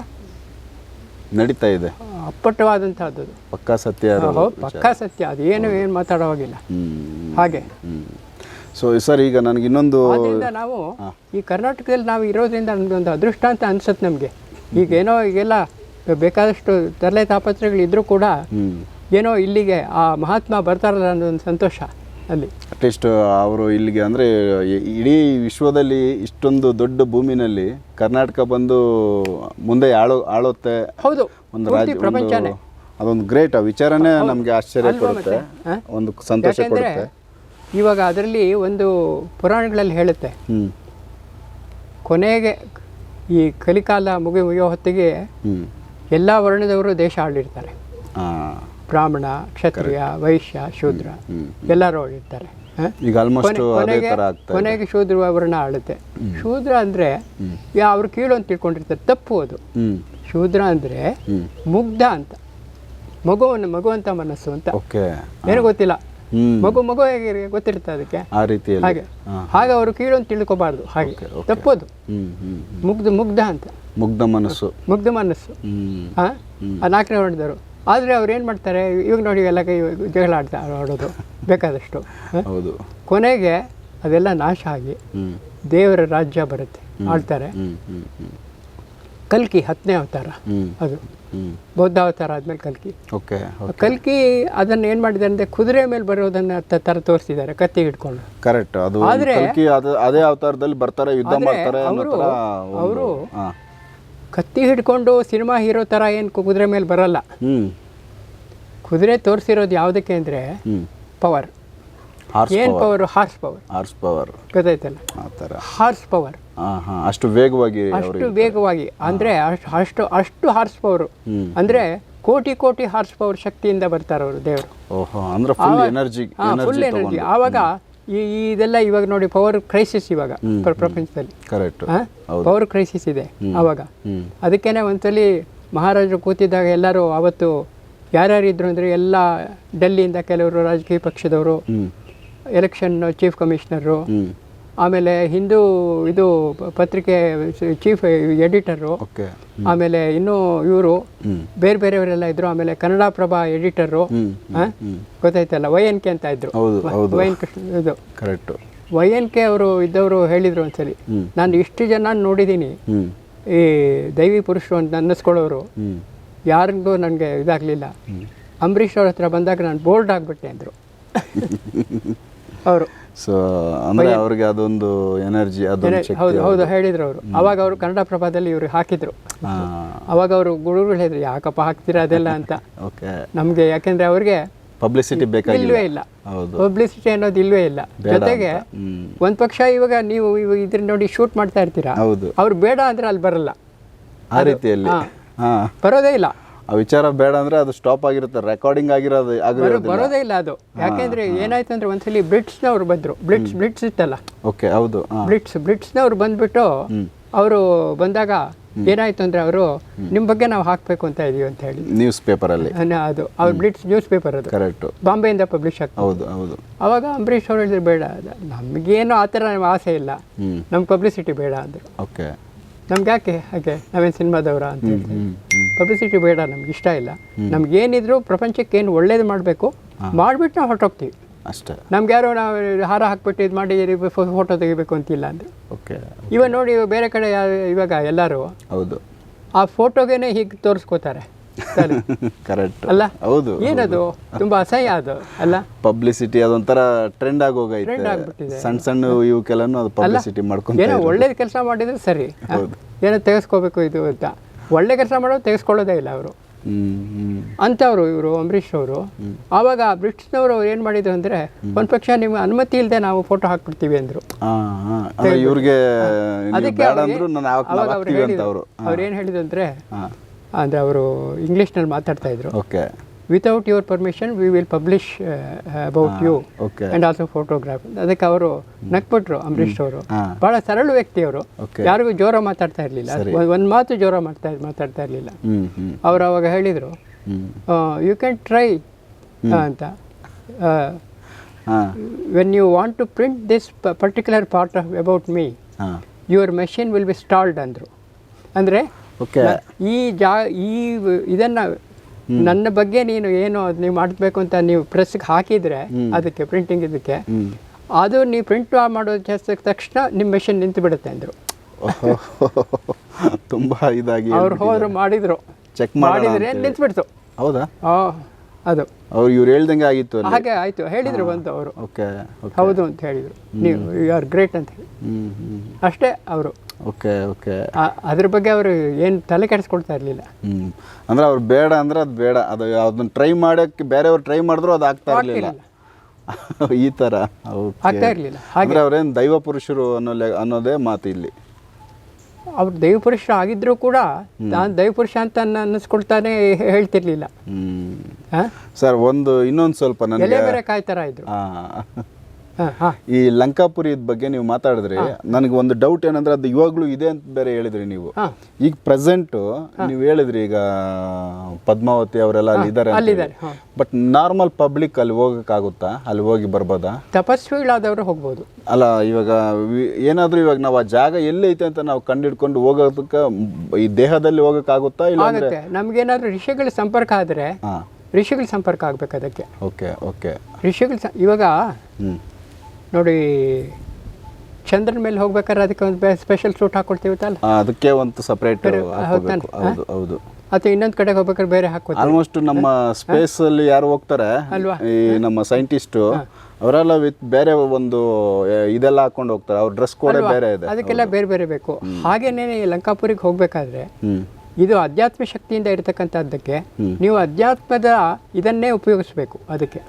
ನಡೀತಾ ಇದೆ. ಅಪ್ಪಟ್ಟವಾದಂಥದ್ದು ಅದು. ಪಕ್ಕಾ ಸತ್ಯ ಅದು. ಹೌದು ಪಕ್ಕಾ ಸತ್ಯ ಅದು. ಏನು ಏನು ಮಾತಾಡೋವಾಗಿಲ್ಲ. ಹ್ಮ್ ಹಾಗೆ. ಹ್ಮ್. ಸೊ ಸರ್ ಈಗ ನನಗೆ ಇನ್ನೊಂದು ಅದರಿಂದ ನಾವು ಈ ಕರ್ನಾಟಕದಲ್ಲಿ ನಾವು ಇರೋದ್ರಿಂದ ಒಂದು ಅದೃಷ್ಟ ಅಂತ ಅನ್ಸುತ್ತೆ ನಮಗೆ. ಈಗೇನೋ ಈಗೆಲ್ಲ ಬೇಕಾದಷ್ಟು ತರಲೆ ತಾಪತ್ರಗಳಿದ್ರೂ ಕೂಡ ಹ್ಮ್. ಏನೋ ಇಲ್ಲಿಗೆ ಆ ಮಹಾತ್ಮ ಬರ್ತಾರಲ್ಲ ಅನ್ನೋ ಒಂದು ಸಂತೋಷ. ಅಲ್ಲಿ. ಅಟ್ಲೀಸ್ಟ್ ಅವರು ಇಲ್ಲಿಗೆ ಅಂದರೆ ಇಡೀ ವಿಶ್ವದಲ್ಲಿ ಇಷ್ಟೊಂದು ದೊಡ್ಡ ಭೂಮಿನಲ್ಲಿ ಕರ್ನಾಟಕ ಬಂದು ಮುಂದೆ ಆಳೋ ಆಳುತ್ತೆ. ಹೌದು ಒಂದು ರಾಜ್ಯ ಪ್ರಪಂಚನೇ. ಅದೊಂದು ಗ್ರೇಟ್ ಆ ವಿಚಾರನೇ ನಮಗೆ ಆಶ್ಚರ್ಯ ಕೊಡುತ್ತೆ? ಒಂದು ಸಂತೋಷ ಕೊಡುತ್ತೆ. ಇವಾಗ ಅದರಲ್ಲಿ ಒಂದು ಪುರಾಣಗಳಲ್ಲಿ ಹೇಳುತ್ತೆ. ಕೊನೆಗೆ ಈ ಕಲಿಕಾಲ ಮುಗಿ ಮುಗಿಯೋ ಹೊತ್ತಿಗೆ ಎಲ್ಲ ವರ್ಣದವರು ದೇಶ ಆಳಿರ್ತಾರೆ ಬ್ರಾಹ್ಮಣ ಕ್ಷತ್ರಿಯ ವೈಶ್ಯ ಶೂದ್ರ. ಎಲ್ಲರೂ ಇರ್ತಾರೆ? ಈಗ ಆಲ್ಮೋಸ್ಟ್ ಕೊನೆಗೆ ಕೊನೆಗೆ ಶೂದ್ರ ವರ್ಣ ಆಳುತ್ತೆ. ಶೂದ್ರ ಅಂದ್ರೆ ಯಾ ಅವ್ರು ಕೀಳು ಅಂತ ತಿಳ್ಕೊಂಡಿರ್ತಾರೆ ತಪ್ಪು ಅದು. ಶೂದ್ರ ಅಂದ್ರೆ ಮುಗ್ಧ ಅಂತ. ಮಗುವನ್ನು ಮಗುವಂತ ಮನಸ್ಸು ಅಂತ. ಏನು ಗೊತ್ತಿಲ್ಲ. ಮಗು ಮಗು ಹೇಗೆ ಗೊತ್ತಿರುತ್ತೆ ಅದಕ್ಕೆ? ಆ ರೀತಿಯಲ್ಲಿ. ಹಾಗೆ. ಹಾಗೆ ಅವರು ಕೀಳು ಅಂತ ತಿಳ್ಕೊಬಾರ್ದು. ಹಾಗೆ. ತಪ್ಪೋದು. ಮುಗ್ಧ ಮುಗ್ಧ ಅಂತ. ಮುಗ್ಧ ಮನಸ್ಸು. ಮುಗ್ಧ ಮನಸ್ಸು. ಆ ನಾಲ್ಕನೇ ಹೊಡೆದರು ಆದರೆ ಅವ್ರು ಏನು ಮಾಡ್ತಾರೆ? ಇವಾಗ ನೋಡಿ ಎಲ್ಲ ಕೈ ಜಗಳ ಆಡ್ತಾ ಆಡೋದು ಬೇಕಾದಷ್ಟು. ಹೌದು. ಕೊನೆಗೆ ಅದೆಲ್ಲ ನಾಶ ಆಗಿ ದೇವರ ರಾಜ್ಯ ಬರುತ್ತೆ ಆಡ್ತಾರೆ ಕಲ್ಕಿ ಹತ್ತನೇ ಅವತಾರ ಅದು. ಬೌದ್ಧ ಅವತಾರ ಆದ್ಮೇಲೆ ಕಲ್ಕಿ. ಓಕೆ ಕಲ್ಕಿ ಅದನ್ನ ಏನು ಮಾಡಿದ್ದಾರೆ ಅಂದ್ರೆ ಕುದುರೆ ಮೇಲೆ ಬರೋದನ್ನ ತರ ತೋರಿಸಿದ್ದಾರೆ ಕತ್ತಿ ಹಿಡ್ಕೊಂಡು. ಕರೆಕ್ಟ್. ಅದು ಆದ್ರೆ- ಅದೇ ಅವತಾರದಲ್ಲಿ ಬರ್ತಾರೆ ಯುದ್ಧ ಮಾಡ್ತಾರೆ ಅವರು. ಕತ್ತಿ ಹಿಡ್ಕೊಂಡು ಸಿನಿಮಾ ಹೀರೋ ಥರ ಏನು ಕುದುರೆ ಮೇಲೆ ಬರಲ್ಲ. ಕುದುರೆ ತೋರಿಸಿರೋದು ಯಾವುದಕ್ಕೆ ಅಂದರೆ ಪವರ್. ಏನು power horse power horse power ಗೊತ್ತಾಯ್ತಲ್ಲ? ಆ ಥರ. ಹಾರ್ಸ್ ಪವರ್ ಹಾ ಹಾ ಅಷ್ಟು ವೇಗವಾಗಿ ಅಷ್ಟು ವೇಗವಾಗಿ. ಅಂದರೆ ಅಷ್ಟು ಅಷ್ಟು ಅಷ್ಟು ಹಾರ್ಸ್ ಪವರು ಅಂದರೆ ಕೋಟಿ ಕೋಟಿ ಹಾರ್ಸ್ ಪವರ್ ಶಕ್ತಿಯಿಂದ ಬರ್ತಾರೆ ಅವರು ದೇವರು. ಓಹೋ ಅಂದ್ರೆ ಫುಲ್ ಎನರ್ಜಿ ಫುಲ್ ಎನರ್ಜಿ ಆವಾಗ ಈ ಇದೆಲ್ಲ ಇವಾಗ ನೋಡಿ ಪವರ್ ಕ್ರೈಸಿಸ್ ಇವಾಗ ಪ್ರ- ಪ್ರಪಂಚದಲ್ಲಿ. ಕರೆಕ್ಟ್ ಪವರ್ ಕ್ರೈಸಿಸ್ ಇದೆ ಆವಾಗ ಹ್ಮ್. ಅದಕ್ಕೇನೆ ಒಂದ್ಸಲಿ ಮಹಾರಾಜರು ಕೂತಿದ್ದಾಗ ಎಲ್ಲರೂ ಅವತ್ತು ಯಾರ್ಯಾರಿದ್ರು ಅಂದ್ರೆ ಅಂದರೆ ಎಲ್ಲ ಡೆಲ್ಲಿಯಿಂದ ಕೆಲವರು ರಾಜಕೀಯ ಪಕ್ಷದವರು ಎಲೆಕ್ಷನ್ ಚೀಫ್ ಕಮಿಷನರು ಆಮೇಲೆ ಹಿಂದೂ ಇದು ಪತ್ರಿಕೆ ಚೀಫ್ ಎಡಿಟರು ಆಮೇಲೆ ಇನ್ನೂ ಇವರು ಬೇರೆ ಬೇರೆಯವರೆಲ್ಲ ಇದ್ರು. ಆಮೇಲೆ ಕನ್ನಡಪ್ರಭ ಎಡಿಟರು ಹ್ಮ್ ಹ್ಮ್ ಗೊತ್ತಾಯ್ತಲ್ಲ? ವೈ ಎನ್ ಕೆ ಅಂತ ಇದ್ರು. ವೈ ಎನ್ ಕೃಷ್ಣ ಇದು. ಕರೆಕ್ಟ್ ವೈ ಎನ್ ಕೆ ಅವರು ಇದ್ದವರು ಹೇಳಿದ್ರು ಒಂದ್ಸಲಿ. ನಾನು ಇಷ್ಟು ಜನ ನೋಡಿದ್ದೀನಿ. ಈ ದೈವಿ ಪುರುಷರು ಅಂತ ಅನ್ನಿಸ್ಕೊಳ್ಳೋರು ಯಾರಿಗೂ ನನಗೆ ಇದಾಗಲಿಲ್ಲ. ಅಂಬರೀಷ್ ಅವ್ರ ಹತ್ರ ಬಂದಾಗ ನಾನು ಬೋಲ್ಡ್ ಆಗಿಬಿಟ್ಟೆ ಅಂದರು. ಅವರು. ಸೊ ಅಂದ್ರೆ ಅವ್ರಿಗೆ ಅದೊಂದು ಎನರ್ಜಿ. ಅದೊಂದು ಹೌದು ಹೌದು ಹೇಳಿದ್ರು ಅವರು. ಅವಾಗ ಅವರು ಕನ್ನಡ ಪ್ರಭಾದಲ್ಲಿ ಇವರು ಹಾಕಿದ್ರು. ಅವಾಗ ಅವರು ಗುರುಗಳು ಹೇಳಿದ್ರು ಯಾಕಪ್ಪ ಹಾಕ್ತೀರಾ ಅದೆಲ್ಲ ಅಂತ. ಓಕೆ ನಮಗೆ ಯಾಕೆಂದ್ರೆ ಅವ್ರಿಗೆ ಪಬ್ಲಿಸಿಟಿ ಇಲ್ವೇ ಇಲ್ಲ. ಹೌದು. ಪಬ್ಲಿಸಿಟಿ ಅನ್ನೋದು ಇಲ್ವೇ ಇಲ್ಲ. ಜೊತೆಗೆ ಒಂದ್ ಪಕ್ಷ ಇವಾಗ ನೀವು ಇದ್ರ ನೋಡಿ ಶೂಟ್ ಮಾಡ್ತಾ ಇರ್ತೀರಾ? ಹೌದು. ಅವ್ರು ಬೇಡ ಅಂದ್ರೆ ಅಲ್ಲಿ ಬರಲ್ಲ. ಆ ರೀತಿಯಲ್ಲಿ. ಬರೋದೇ ಇಲ್ಲ. ಆ ವಿಚಾರ ಬೇಡ ಅಂದ್ರೆ ಅದು ಸ್ಟಾಪ್ ಆಗಿರುತ್ತೆ ರೆಕಾರ್ಡಿಂಗ್ ಆಗಿರೋದು ಬರೋದೇ ಇಲ್ಲ ಅದು. ಯಾಕೆಂದ್ರೆ ಏನಾಯ್ತು ಅಂದ್ರೆ ಒಂದ್ಸಲಿ ಬ್ರಿಟ್ಸ್ನವ್ರು ಬಂದ್ರು. ಬ್ಲಿಟ್ಸ್ ಬ್ಲಿಟ್ಸ್ ಇತ್ತಲ್ಲ? ಓಕೆ ಹೌದು ಬ್ರಿಟ್ಸ್ ಬ್ಲಿಟ್ಸ್ ಬ್ಲಿಟ್ಸ್ನವ್ರು ಬಂದ್ಬಿಟ್ಟು ಅವರು ಬಂದಾಗ ಏನಾಯ್ತು ಅಂದ್ರೆ ಅವರು ನಿಮ್ಮ ಬಗ್ಗೆ ನಾವು ಹಾಕ್ಬೇಕು ಅಂತ ಇದೀವಿ ಅಂತ ಹೇಳಿ. ನ್ಯೂಸ್ ಪೇಪರ್ ಅಲ್ಲಿ ಅದು. ಅವ್ರ ಬ್ಲಿಟ್ಸ್ ನ್ಯೂಸ್ ಪೇಪರ್ ಅದು. ಕರೆಕ್ಟ್ ಬಾಂಬೆಯಿಂದ ಪಬ್ಲಿಷ್ ಆಗ್ತದೆ. ಹೌದು ಹೌದು. ಅವಾಗ ಅಂಬರೀಷ್ ಅವ್ರು ಹೇಳಿದ್ರು ಬೇಡ ನಮ್ಗೇನು ಆ ಥರ ಆಸೆ ಇಲ್ಲ. ನಮ್ ನಮ್ಗೆ ಪಬ್ಲಿಸಿಟಿ ಬೇಡ ಅಂದರು. ಓಕೆ. ನಮ್ಗೆ ಯಾಕೆ ಹಾಗೆ ನಾವೇನು ಸಿನಿಮಾದವರ ಅಂತ ಪಬ್ಲಿಸಿಟಿ ಬೇಡ ನಮ್ಗೆ ಇಷ್ಟ ಇಲ್ಲ. ನಮ್ಗೇನಿದ್ರು ಪ್ರಪಂಚಕ್ಕೆ ಏನು ಒಳ್ಳೇದು ಮಾಡಬೇಕು ಮಾಡಿಬಿಟ್ಟು ನಾವು ಹೊರಟೋಗ್ತೀವಿ. ಅಷ್ಟೇ. ನಮ್ಗೆ ಯಾರೋ ನಾವು ಹಾರ ಹಾಕ್ಬಿಟ್ಟು ಇದು ಮಾಡಿ ಫೋಟೋ ತೆಗಿಬೇಕು ಅಂತಿಲ್ಲ ಅಂದ್ರೆ. ಓಕೆ. ಇವಾಗ ನೋಡಿ ಬೇರೆ ಕಡೆ ಇವಾಗ ಎಲ್ಲರೂ ಹೌದು. ಆ ಫೋಟೋಗೇನೆ ಹೀಗೆ ತೋರಿಸ್ಕೋತಾರೆ. ಕರೆಕ್ಟ್ ಅಲ್ಲ ಹೌದು ಏನದು? ತುಂಬಾ ಅಸಹ್ಯ ಅದು ಅಲ್ಲ? ಪಬ್ಲಿಸಿಟಿ ಅದೊಂಥರ ಟ್ರೆಂಡ್ ಆಗೋಗೈತೆ. ಸಣ್ಣ ಸಣ್ಣ ಇವಕ್ಕೆಲ್ಲನೂ ಅದು ಪಬ್ಲಿಸಿಟಿ ಮಾಡ್ಕೊಂಡು ಏನೋ ಒಳ್ಳೇದು ಕೆಲಸ ಮಾಡಿದ್ರೆ ಸರಿ? ಏನೋ ತೆಗೆಸ್ಕೋಬೇಕು ಇದು ಅಂತ. ಒಳ್ಳೆ ಕೆಲಸ ಮಾಡೋದು ತೆಗೆಸ್ಕೊಳ್ಳೋದೇ ಇಲ್ಲ ಅವರು. ಅಂಥವ್ರು ಇವರು ಅಂಬರೀಷ್ ಅವರು. ಆವಾಗ ಬ್ರಿಟಿಷ್ನವರು ಅವ್ರು ಏನು ಮಾಡಿದ್ರು ಅಂದರೆ ಒಂದು ಪಕ್ಷ ನಿಮ್ಗೆ ಅನುಮತಿ ಇಲ್ಲದೆ ನಾವು ಫೋಟೋ ಹಾಕ್ಬಿಡ್ತೀವಿ ಅಂದರು. ಅದಕ್ಕೆ ಅವ್ರು ಏನ್- ಹೇಳಿದ್ರು. ಅವರು ಅವ್ರು ಏನು ಹೇಳಿದ್ರು ಅಂದರೆ ಅಂದರೆ ಅವರು ಇಂಗ್ಲೀಷ್ನಲ್ಲಿ ಮಾತಾಡ್ತಾ ಇದ್ರು. Okay without your permission we will publish about you and and also photograph ಅದಕ್ಕೆ ಅವರು ನಕ್ಬಿಟ್ರು ಅಂಬರೀಷ್ ಅವರು. ಬಹಳ ಸರಳ ವ್ಯಕ್ತಿ ಅವರು. ಯಾರಿಗೂ ಜೋರ ಮಾತಾಡ್ತಾ ಇರಲಿಲ್ಲ. ಒಂದು ಮಾತು ಜೋರ ಮಾಡ್ತಾ ಮಾತಾಡ್ತಾ ಇರಲಿಲ್ಲ. ಅವರು ಅವಾಗ ಹೇಳಿದರು ಯು ಕ್ಯಾನ್ ಟ್ರೈ ಅಂತ. When you want to print this particular part of about me your machine will be stalled ಅಂದರು. ಅಂದರೆ ಓಕೆ. ಈ ಜಾ ಈ ಇದನ್ನ ನನ್ನ ಬಗ್ಗೆ ನೀನು ಏನು ನೀವು ಮಾಡಬೇಕು ಅಂತ ನೀವು ಪ್ರೆಸ್ಗೆ ಹಾಕಿದ್ರೆ ಅದಕ್ಕೆ ಪ್ರಿಂಟಿಂಗ್ ಇದಕ್ಕೆ ಅದು ನೀವು ಪ್ರಿಂಟ್ ಮಾಡೋ ಜಾಸ್ತಿ ತಕ್ಷಣ ನಿಮ್ಮ ಮೆಷಿನ್ ನಿಂತು ಬಿಡುತ್ತೆ ಅಂದರು. ತುಂಬಾ ಇದಾಗಿ ಅವ್ರು ಹೋದ್ರು ಮಾಡಿದ್ರು. ಚೆಕ್ ಮಾಡಿದ್ರೆ ನಿಂತು ಬಿಡ್ತು ಹೌದಾ? ಆ, ಅದು. ಅವ್ರು ಇವ್ರು ಹೇಳ್ದಂಗೆ ಆಗಿತ್ತು ಹಾಗೆ ಆಯ್ತು. ಹೇಳಿದರು ಬಂತು ಅವರು. ಓಕೆ ಹೌದು ಅಂತ ಹೇಳಿದರು. ನೀವು ಯು ಆರ್ ಗ್ರೇಟ್ ಅಂತ ಹೇಳಿ. ಅಷ್ಟೇ ಅವರು. ಓಕೆ ಓಕೆ ಅದ್ರ ಬಗ್ಗೆ ಅವರು ಏನು ತಲೆ ಕೆಡಿಸ್ಕೊಳ್ತಾ ಇರಲಿಲ್ಲ. ಹ್ಞೂ ಅಂದ್ರೆ ಅವ್ರು ಬೇಡ ಅಂದ್ರೆ ಅದು ಬೇಡ. ಅದು ಅದನ್ನ ಟ್ರೈ ಮಾಡೋಕ್ಕೆ ಬೇರೆಯವ್ರು ಟ್ರೈ ಮಾಡಿದ್ರು ಅದು ಆಗ್ತಾ ಇರಲಿಲ್ಲ. ಈ ಥರ ಆಗ್ತಾ ಇರಲಿಲ್ಲ. ಹಾಗೆ. ಅವ್ರೇನು ದೈವ ಪುರುಷರು ಅನ್ನೋ ಅನ್ನೋದೇ ಮಾತು ಇಲ್ಲಿ. ಅವ್ರು ದೈವಪುರುಷ ಆಗಿದ್ರೂ ಕೂಡ ನಾನು ದೈವಪುರುಷ ಅಂತ ಅನ್ನ- ಅನ್ನಿಸ್ಕೊಳ್ತಾನೆ ಹೇಳ್ತಿರ್ಲಿಲ್ಲ. ಸರ್ ಒಂದು ಇನ್ನೊಂದು ಸ್ವಲ್ಪ ನನಗೆ ಬೇರೆ ಕಾಯ್ತಾರ ಇದ್ರು. ಈ ಲಂಕಾಪುರಿ ಬಗ್ಗೆ ನೀವು ಮಾತಾಡಿದ್ರಿ ನನಗೆ ಒಂದು ಡೌಟ್ ಏನಂದ್ರೆ ಅದು ಇವಾಗ್ಲು ಇದೆ ಅಂತ ಬೇರೆ ಹೇಳಿದ್ರಿ ನೀವು. ಈಗ ಪ್ರೆಸೆಂಟ್ ನೀವು ಹೇಳಿದ್ರಿ ಈಗ ಪದ್ಮಾವತಿ ಅವರೆಲ್ಲ ಅಲ್ಲಿ ಇದ್ದಾರೆ ಬಟ್ ನಾರ್ಮಲ್ ಪಬ್ಲಿಕ್ ಅಲ್ಲಿ ಹೋಗಕ್ಕಾಗುತ್ತಾ? ಅಲ್ಲಿ ಹೋಗಿ ಬರ್ಬೋದಾ? ತಪಸ್ವಿಗಳಾದವರು ಹೋಗ್ಬೋದು. ಅಲ್ಲ ಇವಾಗ ಏನಾದ್ರೂ ಇವಾಗ ನಾವು ಆ ಜಾಗ ಎಲ್ಲೈತೆ ಅಂತ ನಾವು ಕಂಡಿಡ್ಕೊಂಡು ಹೋಗೋದಕ್ಕೆ ಈ ದೇಹದಲ್ಲಿ ಹೋಗಕ್ಕಾಗುತ್ತಾ ಇಲ್ಲ ನಮಗೇನಾದ್ರೂ ಋಷಿಗಳ ಸಂಪರ್ಕ ಆದ್ರೆ ಋಷಿಗಳ ಸಂಪರ್ಕ ಆಗ್ಬೇಕು ಅದಕ್ಕೆ. ಓಕೆ ಓಕೆ ಋಷಿಗಳ ಇವಾಗ ಹ್ಮ್. ನೋಡಿ ಚಂದ್ರನ ಮೇಲೆ ಹೋಗ್ಬೇಕಾದ್ರೆ ಅದಕ್ಕೆ ಒಂದು ಸ್ಪೆಷಲ್ ಸೂಟ್ ಹಾಕೊಳ್ತೀವಿ ಅಲ್ಲ ಅದಕ್ಕೆ ಒಂದು ಸಪ್ರೇಟ್ ಹೌದು ಹೌದು ಅಥವಾ ಇನ್ನೊಂದು ಕಡೆಗೆ ಹೋಗ್ಬೇಕಾದ್ರೆ ಬೇರೆ ಹಾಕೋತೀವಿ ಆಲ್ಮೋಸ್ಟ್ ನಮ್ಮ ಸ್ಪೇಸ್ ಅಲ್ಲಿ ಯಾರು ಹೋಗ್ತಾರೆ ಅಲ್ವಾ? ಈ ನಮ್ಮ ಸೈಂಟಿಸ್ಟು ಅವರೆಲ್ಲ ವಿತ್ ಬೇರೆ ಒಂದು ಇದೆಲ್ಲ ಹಾಕೊಂಡು ಹೋಗ್ತಾರೆ. ಅವ್ರ ಡ್ರೆಸ್ ಕೋಡ್ ಬೇರೆ ಇದೆ. ಅದಕ್ಕೆಲ್ಲ ಬೇರೆ ಬೇರೆ ಬೇಕು. ಹಾಗೇನೇ ಲಂಕಾಪುರಿಗೆ ಹೋಗ್ಬೇಕಾದ್ರೆ ಇದು ಅಧ್ಯಾತ್ಮ ಶಕ್ತಿಯಿಂದ ಇರತಕ್ಕಂಥದ್ದಕ್ಕೆ ನೀವು ಅಧ್ಯಾತ್ಮದ ಇದನ್ನೇ ಉಪಯೋಗಿಸ್ಬೇಕು ಅದಕ್ಕೆ.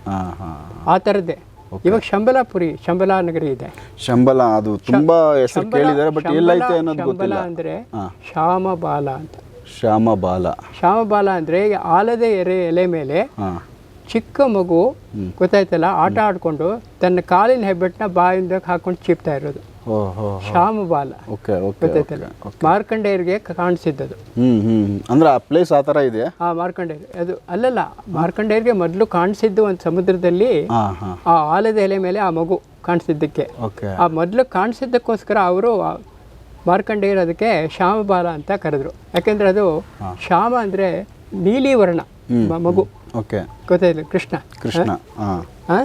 ಆ ಥರದ್ದೇ. ಇವಾಗ ಶಂಬಲಾಪುರಿ ಶಂಬಲಾ ನಗರಿ ಇದೆ. ಶಂಬಲ ಅದು ತುಂಬಾ ಹೆಸರು ಕೇಳಿದ್ದಾರೆ ಬಟ್ ಎಲ್ಲೈತೆ ಅನ್ನೋದು ಗೊತ್ತಿಲ್ಲ. ಅಂದ್ರೆ. ಶ್ಯಾಮಬಾಲ ಅಂತ. ಶ್ಯಾಮಬಾಲ. ಶ್ಯಾಮಬಾಲ ಅಂದ್ರೆ ಆಲದ ಎರೆ ಎಲೆ ಮೇಲೆ ಚಿಕ್ಕ ಮಗು ಗೊತ್ತಾಯ್ತಲ್ಲ ಆಟ ಆಡ್ಕೊಂಡು ತನ್ನ ಕಾಲಿನ ಹೆಬ್ಬೆಟ್ಟನ್ನ ಬಾಯಿಂದ ಹಾಕೊಂಡು ಚೀಪ್ತಾ ಇರೋದು. ಶ್ಯಾಮಬಾಲ ಓಕೆ ಓಕೆ ಗೊತ್ತಾಯ್ತಲ್ಲ ಮಾರ್ಕಂಡೇಯರಿಗೆ ಕಾಣಿಸಿದ್ದದು. ಅಂದ್ರೆ ಆ ಪ್ಲೇಸ್ ಆ ಥರ ಇದೆ ಆ ಮಾರ್ಕಂಡೇಯರ್ ಅದು ಅಲ್ಲಲ್ಲ ಮಾರ್ಕಂಡೇಯರಿಗೆ ಮೊದಲು ಕಾಣಿಸಿದ್ದು ಒಂದು ಸಮುದ್ರದಲ್ಲಿ ಆ ಆಲದ ಎಲೆ ಮೇಲೆ ಆ ಮಗು ಕಾಣಿಸಿದ್ದಕ್ಕೆ. ಓಕೆ. ಆ ಮೊದಲು ಕಾಣಿಸಿದ್ದಕ್ಕೋಸ್ಕರ ಅವರು ಮಾರ್ಕಂಡೇಯರು ಅದಕ್ಕೆ ಶ್ಯಾಮಬಾಲ ಅಂತ ಕರೆದ್ರು. ಯಾಕೆಂದ್ರೆ ಅದು ಶ್ಯಾಮ ಅಂದ್ರೆ ನೀಲಿ ವರ್ಣ. ಮಗು. ಓಕೆ. ಗೊತ್ತಾಯ್ತು ಕೃಷ್ಣ. ಕೃಷ್ಣ ಆ?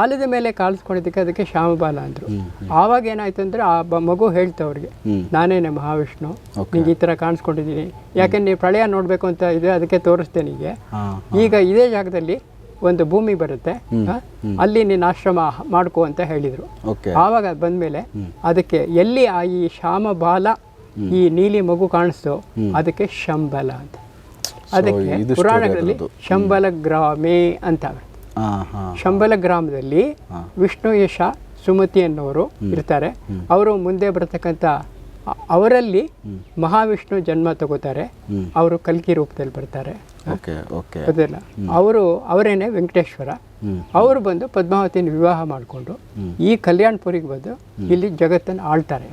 ಆಲದ ಮೇಲೆ ಕಾಲಿಸ್ಕೊಂಡಿದ್ದಕ್ಕೆ ಅದಕ್ಕೆ ಶ್ಯಾಮಬಾಲ ಅಂದರು. ಆವಾಗ ಏನಾಯ್ತು ಅಂದ್ರೆ ಆ ಮಗು ಹೇಳ್ತು ಅವ್ರಿಗೆ ನಾನೇನೆ ಮಹಾವಿಷ್ಣು ನಿಂಗೆ ಈ ಥರ ಕಾಣಿಸ್ಕೊಂಡಿದ್ದೀನಿ. ಯಾಕೆಂದ್ರೆ ನೀವು ಪ್ರಳಯ ನೋಡಬೇಕು ಅಂತ ಇದೆ ಅದಕ್ಕೆ ತೋರಿಸ್ತೇನೆ ನಿಮಗೆ ಈಗ ಇದೇ ಜಾಗದಲ್ಲಿ ಒಂದು ಭೂಮಿ ಬರುತ್ತೆ? ಅಲ್ಲಿ ನೀನು ಆಶ್ರಮ ಮಾಡ್ಕೋ ಅಂತ ಹೇಳಿದರು. ಆವಾಗ ಬಂದಮೇಲೆ ಅದಕ್ಕೆ ಎಲ್ಲಿ ಆ ಈ ಶ್ಯಾಮಬಾಲ ಈ ನೀಲಿ ಮಗು ಕಾಣಿಸ್ತೋ ಅದಕ್ಕೆ ಶಂಬಲ ಅಂತ. ಅದಕ್ಕೆ ಪುರಾಣಗಳಲ್ಲಿ ಶಂಬಲ ಗ್ರಾಮೇ ಅಂತ ಶಂಬಲ ಗ್ರಾಮದಲ್ಲಿ ವಿಷ್ಣು ಯಶ ಸುಮತಿ ಅನ್ನೋರು ಇರ್ತಾರೆ. ಅವರು ಮುಂದೆ ಬರ್ತಕ್ಕಂಥ ಅವರಲ್ಲಿ ಮಹಾವಿಷ್ಣು ಜನ್ಮ ತಗೋತಾರೆ. ಅವರು ಕಲ್ಕಿ ರೂಪದಲ್ಲಿ ಬರ್ತಾರೆ. ಅದೆಲ್ಲ ಅವರು ಅವರೇನೆ ವೆಂಕಟೇಶ್ವರ. ಅವರು ಬಂದು ಪದ್ಮಾವತಿನ ವಿವಾಹ ಮಾಡಿಕೊಂಡು ಈ ಕಲ್ಯಾಣಪುರಿಗೆ ಬಂದು ಇಲ್ಲಿ ಜಗತ್ತನ್ನು ಆಳ್ತಾರೆ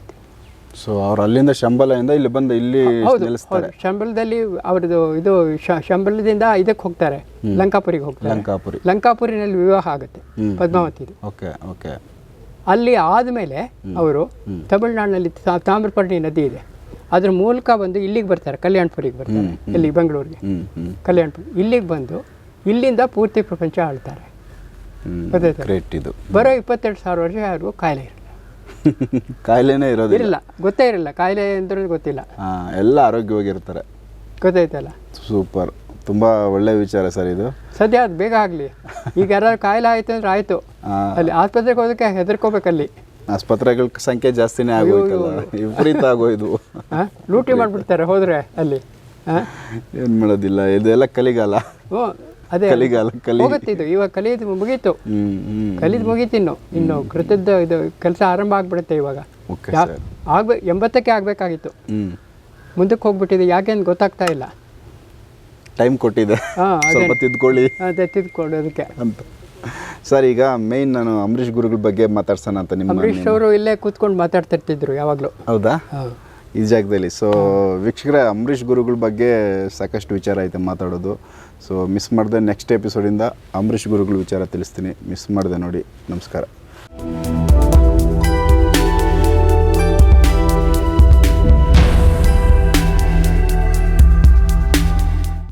ಸೊ ಅವ್ರು ಅಲ್ಲಿಂದ ಶಂಬಲದಿಂದ ಇಲ್ಲಿ ಬಂದು ಇಲ್ಲಿ ಹೌದು ನಿಲ್ಲಿಸ್ತಾರೆ ಹೌದು ಶಂಬಲದಲ್ಲಿ ಅವ್ರದ್ದು ಇದು ಶ- ಶಂಬಲದಿಂದ ಇದಕ್ಕೆ ಹೋಗ್ತಾರೆ. ಲಂಕಾಪುರಿಗೆ ಹೋಗ್ತಾರೆ. ಲಂಕಾಪುರಿ. ಲಂಕಾಪುರಿನಲ್ಲಿ ವಿವಾಹ ಆಗುತ್ತೆ ಪದ್ಮಾವತಿ ಪದ್ಮಾವತಿದು ಓಕೆ ಓಕೆ. ಅಲ್ಲಿ ಆದಮೇಲೆ ಅವರು ತಮಿಳ್ನಾಡಿನಲ್ಲಿ ತಾ- ತಾಮ್ರಪರ್ಣಿ ನದಿ ಇದೆ. ಅದ್ರ ಮೂಲಕ ಬಂದು ಇಲ್ಲಿಗೆ ಬರ್ತಾರೆ ಕಲ್ಯಾಣಪುರಿಗೆ ಬರ್ತಾರೆ ಇಲ್ಲಿ ಬೆಂಗಳೂರಿಗೆ. ಕಲ್ಯಾಣಪುರಿ. ಇಲ್ಲಿಗೆ ಬಂದು ಇಲ್ಲಿಂದ ಪೂರ್ತಿ ಪ್ರಪಂಚ ಆಳ್ತಾರೆ. ಹ್ಮ್ ಗೊತ್ತಾಯ್ತಾ? ಗ್ರೇಟ್ ಇದು. ಬರೋ ಇಪ್ಪತ್ತೆರಡು ಸಾವಿರ ವರ್ಷ ಯಾರಿಗೂ ಕಾಯಿಲೆ ಇರಲ್ಲ ಕಾಯಿಲೆನೇ ಇರೋದಿಲ್ಲ. ಇರಲ್ಲ ಗೊತ್ತೇ ಇರಲ್ಲ ಕಾಯಿಲೆ ಅಂತ ಗೊತ್ತಿಲ್ಲ. ಹಾಂ ಎಲ್ಲ ಆರೋಗ್ಯವಾಗಿರ್ತಾರೆ. ಗೊತ್ತಾಯ್ತಲ್ಲ? ಸೂಪರ್. ತುಂಬ ಒಳ್ಳೆ ವಿಚಾರ ಸರ್ ಇದು. ಸದ್ಯ ಅದು ಬೇಗ ಆಗಲಿ. ಈಗ ಯಾರಾದ್ರು ಕಾಯಿಲೆ ಆಯ್ತು ಅಂದ್ರೆ ಆಯಿತು. ಅಲ್ಲಿ ಆಸ್ಪತ್ರೆಗೆ ಹೋಗೋದಕ್ಕೆ ಹೆದರ್ಕೋಬೇಕಲ್ಲಿ ಆಸ್ಪತ್ರೆಗಳ ಸಂಖ್ಯೆ ಜಾಸ್ತಿನೇ ಆಗೋಯ್ತಲ್ಲ. ವಿಪರೀತ ಆಗೋಯ್ದು. ಲೂಟಿ ಮಾಡಿಬಿಡ್ತಾರೆ ಹೋದರೆ ಅಲ್ಲಿ. ಏನು ಮಾಡೋದಿಲ್ಲ ಇದೆಲ್ಲ ಕಲಿಗಾಲ ಅದೇ ಕಲಿಗಾಲ ಕಲಿ. ಹೋಗುತ್ತೆ ಇದು ಇವಾಗ ಕಲಿಯೋದು ಮುಗೀತು. ಕಲಿದು ಮುಗೀತು ಇನ್ನು ಇನ್ನು ಕೃತದ ಇದು ಕೆಲಸ ಆರಂಭ ಆಗ್ಬಿಡುತ್ತೆ ಇವಾಗ. ಆಗ್ಬೇ ಎಂಬತ್ತಕ್ಕೆ ಆಗಬೇಕಾಗಿತ್ತು. ಹ್ಮ್. ಮುಂದಕ್ಕೆ ಹೋಗ್ಬಿಟ್ಟಿದೆ ಯಾಕೆ ಅಂತ ಗೊತ್ತಾಗ್ತಾ ಇಲ್ಲ. ಟೈಮ್ ಕೊಟ್ಟಿದೆ. ಸ್ವಲ್ಪ ತಿದ್ಕೊಳ್ಳಿ. ಅದೇ ತಿದ್ಕೊಡೋದಕ್ಕೆ ಅಂತ. ಸರ್ ಈಗ ಮೇಯ್ನ್ ನಾನು ಅಂಬರೀಷ್ ಗುರುಗಳ ಬಗ್ಗೆ ಮಾತಾಡ್ಸೋಣ ಅಂತ ನಿಮ್ಮ ಅಂಬರೀಷ್ ಅವರು ಇಲ್ಲೇ ಕೂತ್ಕೊಂಡು ಮಾತಾಡ್ತಿರ್ತಿದ್ರು ಯಾವಾಗಲೂ. ಹೌದಾ? ಈ ಜಾಗದಲ್ಲಿ. ಸೊ ವೀಕ್ಷಕರೇ ಅಂಬರೀಷ್ ಗುರುಗಳ ಬಗ್ಗೆ ಸಾಕಷ್ಟು ವಿಚಾರ ಐತೆ ಮಾತಾಡೋದು. ಸೊ ಮಿಸ್ ಮಾಡಿದೆ ನೆಕ್ಸ್ಟ್ ಎಪಿಸೋಡಿಂದ ಅಂಬರೀಷ್ ಗುರುಗಳ ವಿಚಾರ ತಿಳಿಸ್ತೀನಿ. ಮಿಸ್ ಮಾಡಿದೆ ನೋಡಿ. ನಮಸ್ಕಾರ.